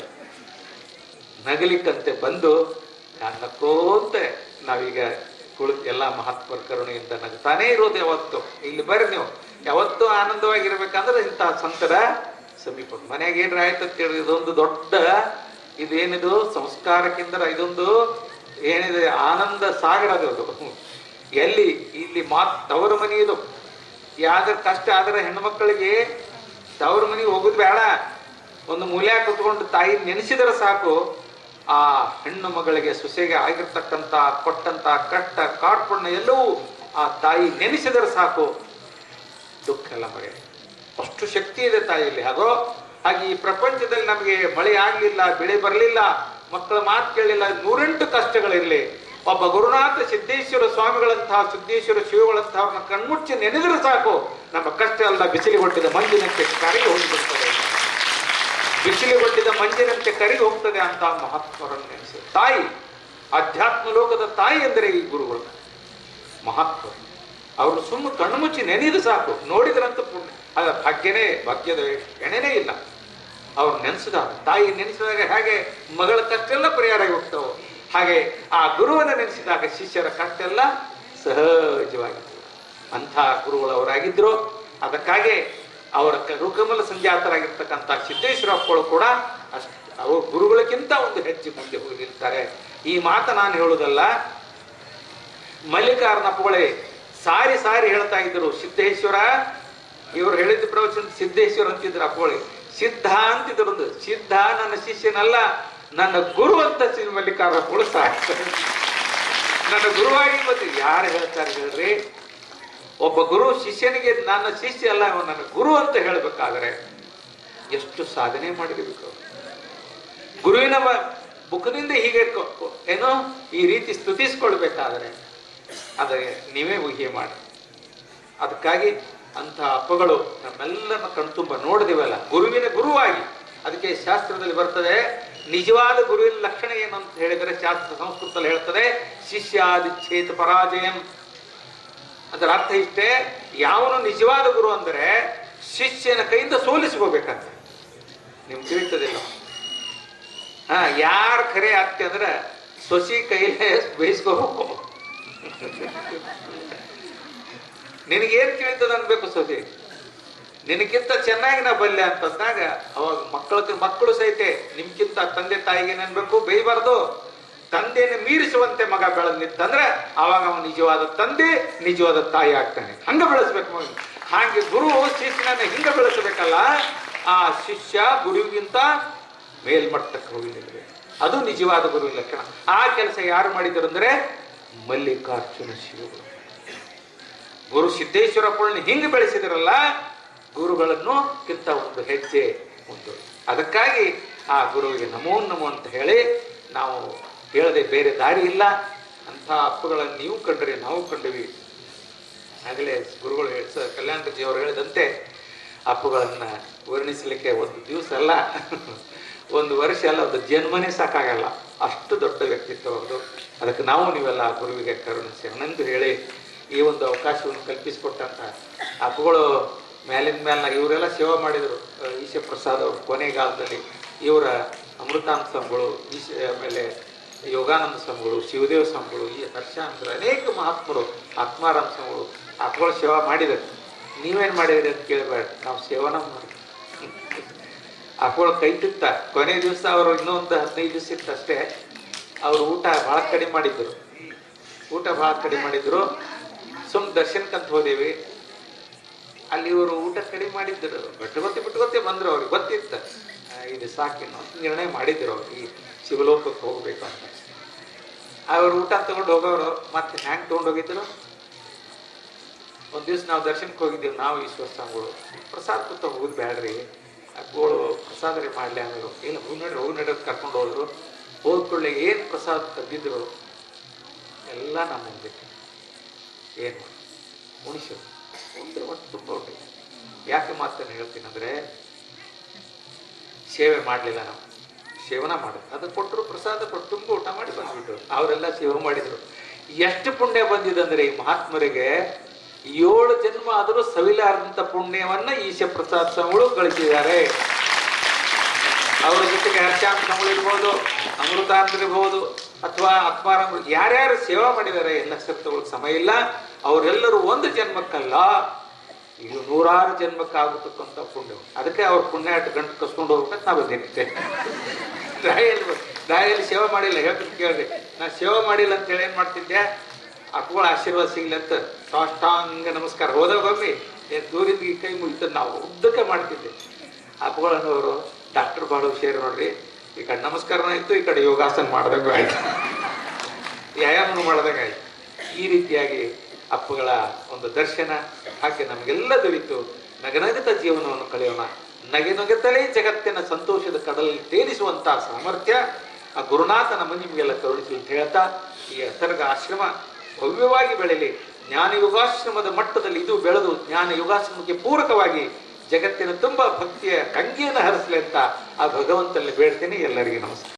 ನಗಲಿಕ್ಕಂತೆ ಬಂದು ನಾನು ನಕ್ಕೋಂತೆ ನಾವೀಗ ಕುಳಿ ಎಲ್ಲ ಮಹಾತ್ಮರ ಕರುಣೆಯಿಂದ ನಗ್ತಾನೇ ಇರೋದು ಯಾವತ್ತು. ಇಲ್ಲಿ ಬರ್ರಿ ನೀವು. ಯಾವತ್ತು ಆನಂದವಾಗಿರ್ಬೇಕಂದ್ರೆ ಇಂಥ ಸಂತರ ಸಮೀಪ ಮನೆಯಾಗ ಏನ್ರ ಆಯ್ತು ಅಂತ ಹೇಳಿ ಇದೊಂದು ದೊಡ್ಡ, ಇದೇನಿದು ಸಂಸ್ಕಾರಕ್ಕಿಂತ ಇದೊಂದು ಏನಿದೆ? ಆನಂದ ಸಾಗರ ಅದು. ಎಲ್ಲಿ? ಇಲ್ಲಿ ಮಾತ್ ತವರ ಮನೆ ಇದು. ಯಾವ್ದ್ರ ಕಷ್ಟ ಆದ್ರೆ ಹೆಣ್ಮಕ್ಳಿಗೆ ತವ್ರ ಮನೆಗೆ ಹೋಗುದು ಬೇಡ. ಒಂದು ಮೂಲ್ಯಾಗ ಕುತ್ಕೊಂಡು ತಾಯಿ ನೆನೆಸಿದ್ರೆ ಸಾಕು. ಆ ಹೆಣ್ಣು ಮಗಳಿಗೆ ಸೊಸೆಗೆ ಆಗಿರ್ತಕ್ಕಂಥ ಕೊಟ್ಟಂತ ಕಟ್ಟ ಕಾರ್ಪಣ್ಯ ಎಲ್ಲವೂ ಆ ತಾಯಿ ನೆನೆಸಿದ್ರೆ ಸಾಕು. ದುಃಖ ಎಲ್ಲ ಮಗ ಅಷ್ಟು ಶಕ್ತಿ ಇದೆ ತಾಯಿಯಲ್ಲಿ ಹಾಗೋ? ಹಾಗೆ ಈ ಪ್ರಪಂಚದಲ್ಲಿ ನಮಗೆ ಮಳೆ ಆಗ್ಲಿಲ್ಲ, ಬೆಳೆ ಬರಲಿಲ್ಲ. ಮಕ್ಕಳ ಮಾತು ಕೇಳಲಿಲ್ಲ, ನೂರೆಂಟು ಕಷ್ಟಗಳಿರಲಿ. ಒಬ್ಬ ಗುರುನಾಥ ಸಿದ್ದೇಶ್ವರ ಸ್ವಾಮಿಗಳಂತಹ, ಸಿದ್ದೇಶ್ವರ ಶಿವಗಳಂತಹವ್ರನ್ನ ಕಣ್ಮುಚ್ಚಿ ನೆನೆದ್ರೆ ಸಾಕು. ನಮ್ಮ ಕಷ್ಟ ಎಲ್ಲ ಬಿಸಿಲಿ ಹೊಟ್ಟಿದ ಮಂಜಿನಂತೆ ಕರಗಿ ಹೋಗಿಬಿಡ್ತದೆ. ಬಿಸಿಲಿ ಹೊಟ್ಟಿದ ಮಂಜಿನಂತೆ ಕರಗಿ ಹೋಗ್ತದೆ ಅಂತ ಮಹಾತ್ಮರನ್ನು ನೆನೆಸಿ. ತಾಯಿ, ಅಧ್ಯಾತ್ಮ ಲೋಕದ ತಾಯಿ ಎಂದರೆ ಈ ಗುರುಗಳು. ಮಹಾತ್ಮ ಅವರು ಸುಮ್ಮನೆ ಕಣ್ಣು ಮುಚ್ಚಿ ನೆನೆದು ಸಾಕು. ನೋಡಿದ್ರಂತ ಪುಣ್ಯ. ಅದ ಭಾಗ್ಯನೇ, ಭಾಗ್ಯದ ಎಣೆನೇ ಇಲ್ಲ. ಅವ್ರು ನೆನೆಸಿದಾಗ ತಾಯಿ ನೆನೆಸಿದಾಗ ಹೇಗೆ ಮಗಳ ಕಷ್ಟೆಲ್ಲ ಪರಿಹಾರ ಹೋಗ್ತಾವೆ. ಹಾಗೆ ಆ ಗುರುವನ್ನು ನೆನೆಸಿದಾಗ ಶಿಷ್ಯರ ಕಷ್ಟೆಲ್ಲ ಸಹಜವಾಗಿತ್ತು ಸಹಜವಾಗಿ ಅಂಥ ಗುರುಗಳವರಾಗಿದ್ದರು ಅದಕ್ಕಾಗಿ ಅವರ ರುಕಮಲ ಸಂಜಾತರಾಗಿರ್ತಕ್ಕಂಥ ಸಿದ್ದೇಶ್ವರಪ್ಪಗಳು ಕೂಡ ಅಷ್ಟು ಅವ್ರ ಗುರುಗಳಿಗಿಂತ ಒಂದು ಹೆಚ್ಚು ಮುಂದೆ ಹೋಗಿ ನಿಲ್ತಾರೆ. ಈ ಮಾತು ನಾನು ಹೇಳುವುದಲ್ಲ ಮಲ್ಲಿಕಾರ್ನಪ್ಪಗಳೇ ಸಾರಿ ಸಾರಿ ಹೇಳ್ತಾ ಇದ್ರು ಸಿದ್ದೇಶ್ವರ. ಇವರು ಹೇಳಿದ ಪ್ರವಚನ ಸಿದ್ದೇಶ್ವರ ಅಂತಿದ್ರು ಅಪ್ಪಗಳಿಗೆ ಸಿದ್ಧ ಅಂತ ಇದ್ರದ್ದು ಸಿದ್ಧ ನನ್ನ ಶಿಷ್ಯನಲ್ಲ, ನನ್ನ ಗುರು ಅಂತ ಸಿ- ಉಳಿಸ್ತಾ ನನ್ನ ಗುರುವಾಗಿ ಮತ್ತೆ ಯಾರು ಹೇಳ್ತಾರೆ ಹೇಳ್ರಿ? ಒಬ್ಬ ಗುರು ಶಿಷ್ಯನಿಗೆ, ನನ್ನ ಶಿಷ್ಯ ಅಲ್ಲ ನನ್ನ ಗುರು ಅಂತ ಹೇಳಬೇಕಾದ್ರೆ ಎಷ್ಟು ಸಾಧನೆ ಮಾಡಿರ್ಬೇಕು. ಗುರುವಿನ ಮುಖದಿಂದ ಹೀಗೆ ಏನೋ? ಈ ರೀತಿ ಸ್ತುತಿಸ್ಕೊಳ್ಬೇಕಾದ್ರೆ ಅದೇ ನೀವೇ ಊಹೆ ಮಾಡಿ. ಅದಕ್ಕಾಗಿ ಅಂಥ ಅಪ್ಪಗಳು ನಮ್ಮೆಲ್ಲರ ಕಣ್ತುಂಬ ನೋಡಿದಿವಲ್ಲ, ಗುರುವಿನ ಗುರುವಾಗಿ. ಅದಕ್ಕೆ ಶಾಸ್ತ್ರದಲ್ಲಿ ಬರ್ತದೆ, ನಿಜವಾದ ಗುರುವಿನ ಲಕ್ಷಣ ಏನು ಅಂತ ಹೇಳಿದರೆ ಶಾಸ್ತ್ರ ಸಂಸ್ಕೃತದಲ್ಲಿ ಹೇಳ್ತದೆ ಶಿಷ್ಯಾದಿಚ್ಛೇತ ಪರಾಜಯಂ. ಅದರ ಅರ್ಥ ಇಷ್ಟೇ, ಯಾವನು ನಿಜವಾದ ಗುರು ಅಂದರೆ ಶಿಷ್ಯನ ಕೈಯಿಂದ ಸೋಲಿಸ್ಕೋಬೇಕಂತ ನಿಮ್ಗೆ ತಿಳಿತದಿಲ್ಲ. ಹಾ, ಯಾರು ಕರೆ ಆಗ್ತಿ ಅಂದ್ರೆ ಸೊಸಿ ಕೈಲೇ ಬೇಯಿಸ್ಕೋಬೇಕು. ನಿನಗೇನ್ ತಿಳಿತದ ಅನ್ಬೇಕು ಸೊಸಿ? ನಿನಗಿಂತ ಚೆನ್ನಾಗಿ ನಾ ಬಲ್ಲೆ ಅಂತಂದಾಗ ಅವಾಗ ಮಕ್ಕಳ ಮಕ್ಕಳು ಸಹಿತ ನಿಮ್ಗಿಂತ ತಂದೆ ತಾಯಿಗೆ ಅನ್ಬೇಕು? ಬೇಯಬಾರ್ದು. ತಂದೆಯನ್ನು ಮೀರಿಸುವಂತೆ ಮಗ ಬೆಳೆದಿತ್ತಂದ್ರೆ ಅವಾಗ ಅವನು ನಿಜವಾದ ತಂದೆ, ನಿಜವಾದ ತಾಯಿ ಆಗ್ತಾನೆ. ಹಂಗ ಬೆಳೆಸ್ಬೇಕು ಮಗ. ಹಾಗೆ ಗುರು ಶಿಷ್ಯನ ಹಿಂಗ ಬೆಳೆಸಬೇಕಲ್ಲ, ಆ ಶಿಷ್ಯ ಗುರುವಿಗಿಂತ ಮೇಲ್ಮಟ್ಟಕ್ಕೆ ಹೋಗಿ ಅದು ನಿಜವಾದ ಗುರುವಿನ ಲಕ್ಷಣ ಆ ಕೆಲಸ ಯಾರು ಮಾಡಿದ್ರು ಅಂದ್ರೆ ಮಲ್ಲಿಕಾರ್ಜುನ ಶಿವಗಳು ಗುರು ಸಿದ್ದೇಶ್ವರಪ್ಪಳನ್ನ ಹಿಂಗೆ ಬೆಳೆಸಿದ್ರಲ್ಲ, ಗುರುಗಳನ್ನು ಕಿಂತ ಒಂದು ಹೆಜ್ಜೆ ಒಂದು ಅದಕ್ಕಾಗಿ ಆ ಗುರುವಿಗೆ ನಮೋ ನಮೋ ಅಂತ ಹೇಳಿ ನಾವು ಹೇಳದೆ ಬೇರೆ ದಾರಿ ಇಲ್ಲ. ಅಂಥ ಅಪ್ಪಗಳನ್ನು ನೀವು ಕಂಡ್ರಿ ನಾವು ಕಂಡಿವಿ. ಆಗಲೇ ಗುರುಗಳು ಹೇಳ, ಸರ್ ಕಲ್ಯಾಣಜಿ ಅವರು ಹೇಳಿದಂತೆ ಅಪ್ಪುಗಳನ್ನ ವರ್ಣಿಸಲಿಕ್ಕೆ ಒಂದು ದಿವಸ ಅಲ್ಲ, ಒಂದು ವರ್ಷ ಅಲ್ಲ, ಒಂದು ಜನ್ಮನೇ ಸಾಕಾಗಲ್ಲ. ಅಷ್ಟು ದೊಡ್ಡ ವ್ಯಕ್ತಿತ್ವ ಅವ್ರದ್ದು. ಅದಕ್ಕೆ ನಾವು ನೀವೆಲ್ಲ ಗುರುವಿಗೆ ಕರುಣಿಸಿ, ಅನಂತ ಹೇಳಿ ಈ ಒಂದು ಅವಕಾಶವನ್ನು ಕಲ್ಪಿಸಿಕೊಟ್ಟಂತಹ ಅಪ್ಪುಗಳು ಮೇಲಿನ ಮೇಲೆ ಇವರೆಲ್ಲ ಸೇವೆ ಮಾಡಿದರು. ಅಹ್, ಈಶ ಪ್ರಸಾದ್ ಅವರು ಕೊನೆಗಾಲದಲ್ಲಿ ಇವರ ಅಮೃತಾನಂದ ಸ್ವಾಮಿಗಳು ಈಶ ಆಮೇಲೆ ಯೋಗಾನಂದ ಸ್ವಾಮಿಗಳು ಶಿವದೇವ ಸ್ವಾಮಿಗಳು ಈ ಹರ್ಷಾನಂದರು ಅನೇಕ ಮಹಾತ್ಮರು ಆತ್ಮಾರಾಮ ಸ್ವಾಮಿಗಳು ಅಪ್ಪಗಳು ಸೇವಾ ಮಾಡಿದರು. ನೀವೇನು ಮಾಡಿದ್ರಿ ಅಂತ ಕೇಳಬೇಡ ನಾವು ಸೇವನ ಮಾಡಿ ಅಪ್ಪಗಳು ಕೈ ತಿತ್ತ ಕೊನೆ ದಿವಸ ಅವರು ಇನ್ನೊಂದು ಹದಿನೈದು ದಿವಸ ಇತ್ತು ಅಷ್ಟೇ ಅವರು ಊಟ ಭಾಳ ಕಡಿಮೆ ಮಾಡಿದ್ದರು. ಊಟ ಭಾಳ ಕಡಿಮೆ ಮಾಡಿದ್ರು ಸುಮ್ ದರ್ಶನಕ್ಕಂತ ಹೋದೇವಿ. ಅಲ್ಲಿ ಇವರು ಊಟ ಕಡಿಮೆ ಮಾಡಿದ್ರು. ಬಿಟ್ಟುಗೊತ್ತಿ ಬಿಟ್ಟುಗೊತ್ತಿ ಬಂದ್ರು ಅವ್ರಿಗೆ. ಗೊತ್ತಿತ್ತ. ಇದು ಸಾಕೇನು ನಿರ್ಣಯ ಮಾಡಿದ್ರು ಅವ್ರು. ಈ ಶಿವಲೋಕಕ್ಕೆ ಹೋಗ್ಬೇಕು ಅಂತ. ಅವ್ರು ಊಟ ತಗೊಂಡು ಹೋಗೋರು ಮತ್ತೆ ಹ್ಯಾಂಗ್ ತಗೊಂಡು ಹೋಗಿದ್ರು? ಒಂದ್ ದಿವ್ಸ ನಾವು ದರ್ಶನಕ್ಕೆ ಹೋಗಿದ್ದೀವಿ. ನಾವು ಈಶ್ವರ ಸ್ವಾಮಿಗಳು. ಪ್ರಸಾದ ಕೂತ ಹೋಗುದು ಬ್ಯಾಡ್ರಿ. ಅಕ್ಕೋಳು ಪ್ರಸಾದ ರೀ ಮಾಡ್ಲಿ ಅಂದ್ರು. ಇಲ್ಲ ಹೂ ನಡ್ರಿ ಹೂ ನಡ್ರಿ ಕರ್ಕೊಂಡು ಹೋದ್ರು. ಹೋದ ಕೂಡಲೇ ಏನು ಪ್ರಸಾದ ತಂದಿದ್ರು? ಎಲ್ಲ ನಮ್ಮ ಮುಂದೆ ಏನು? ಉಣಿಸು ಒಂದು ಒಟ್ಟು ತುಂಬ ಉಂಟು ಯಾಕೆ ಮಾತನ್ನು ಹೇಳ್ತೀನಿ ಅಂದ್ರೆ, ಸೇವೆ ಮಾಡಲಿಲ್ಲ ನಾವು. ಸೇವನ ಮಾಡೋದು ಅದು ಕೊಟ್ಟರು ಪ್ರಸಾದ ಕೊಟ್ಟು ತುಂಬ ಊಟ ಮಾಡಿ ಬಂದ್ಬಿಟ್ಟು ಅವರೆಲ್ಲ ಸೇವೆ ಮಾಡಿದರು. ಎಷ್ಟು ಪುಣ್ಯ ಬಂದಿದೆ ಅಂದ್ರೆ ಈ ಮಹಾತ್ಮರಿಗೆ ಏಳು ಜನ್ಮ ಆದರೂ ಸವಿಲಾರದಂಥ ಪುಣ್ಯವನ್ನು ಈಶ ಪ್ರಸಾದ್ ಸ್ವಾಮಿಗಳು ಗಳಿಸಿದ್ದಾರೆ. ಅವರ ಜೊತೆಗೆ ಹರ್ಷಾಂತ ಇರ್ಬೋದು ಅಮೃತಾಂತ ಇರ್ಬೋದು ಅಥವಾ ಆತ್ಮಾರಾಮ ಯಾರ್ಯಾರು ಸೇವಾ ಮಾಡಿದ್ದಾರೆ ಎಲ್ಲ ಸಪ್ತಗಳಿಗೆ ಸಮಯ ಇಲ್ಲ, ಅವರೆಲ್ಲರೂ ಒಂದು ಜನ್ಮಕ್ಕಲ್ಲ. ಇದು ನೂರಾರು ಜನ್ಮಕ್ಕಾಗತಕ್ಕಂಥ ಪುಣ್ಯ. ಅದಕ್ಕೆ ಅವ್ರ ಪುಣ್ಯ ಅಟ್ಟು ಗಂಟು ಕಸ್ಕೊಂಡು ಹೋಗ್ಬೇಕಂತ ನಾವು ಬಂದಿರ್ತೇವೆ ದಾಯಲ್ಲಿ ದಾಯಲ್ಲಿ ಸೇವೆ ಮಾಡಿಲ್ಲ, ಹೇಳ್ತೀನಿ ಕೇಳ್ರಿ. ನಾ ಸೇವೆ ಮಾಡಿಲ್ಲ ಅಂತ ಹೇಳಿ ಏನ್ ಮಾಡ್ತಿದ್ದೆ? ಅಪ್ಪಗಳ ಆಶೀರ್ವಾದ ಸಿಗ್ಲಿ ಅಂತ ಸಾಷ್ಟಾಂಗ ನಮಸ್ಕಾರ. ಹೋದಾಗ ಒಮ್ಮೆ ಏನ್ ದೂರಿಂದ ಈ ಕೈ ಮುಗಿತ ನಾವು ಉದ್ದಕ್ಕೆ ಮಾಡ್ತಿದ್ದೆ. ಅಪ್ಪಗಳನ್ನವರು ಡಾಕ್ಟರ್ ಭಾಳ ಹುಷಾರ ನೋಡ್ರಿ. ಈ ಕಡೆ ನಮಸ್ಕಾರನೂ ಇತ್ತು, ಈ ಕಡೆ ಯೋಗಾಸನ ಮಾಡಿದಂಗೂ ಆಯ್ತು. ವ್ಯಾಯಾಮ ಮಾಡ್ದಂಗೆ ಆಯ್ತು. ಈ ರೀತಿಯಾಗಿ ಅಪ್ಪಗಳ ಒಂದು ದರ್ಶನ, ಹಾಗೆ ನಮಗೆಲ್ಲ ದೊರೀತು ನಗನಗತ ಜೀವನವನ್ನು ಕಳೆಯೋಣ. ನಗೆ ನಗೆತಲೇ ಜಗತ್ತಿನ ಸಂತೋಷದ ಕಡಲಲ್ಲಿ ತೇಲಿಸುವಂತಹ ಸಾಮರ್ಥ್ಯ, ಆ ಗುರುನಾಥ ನಮ್ಮ ನಿಮಗೆಲ್ಲ ಕರುಣಿಸಿ ಅಂತ ಹೇಳ್ತಾ, ಈ ಅಸರ್ಗ ಆಶ್ರಮ ಭವ್ಯವಾಗಿ ಬೆಳೆಯಲಿ ಜ್ಞಾನ ಯುಗಾಶ್ರಮದ ಮಟ್ಟದಲ್ಲಿ ಇದು ಬೆಳೆದು, ಜ್ಞಾನ ಯುಗಾಶ್ರಮಕ್ಕೆ ಪೂರಕವಾಗಿ ಜಗತ್ತಿನ ತುಂಬ ಭಕ್ತಿಯ ಕಂಗಿಯನ್ನು ಹರಿಸಲಿ ಅಂತ ಆ ಭಗವಂತನಲ್ಲಿ ಬೇಡ್ತೀನಿ ಎಲ್ಲರಿಗೂ ನಮಸ್ಕಾರ.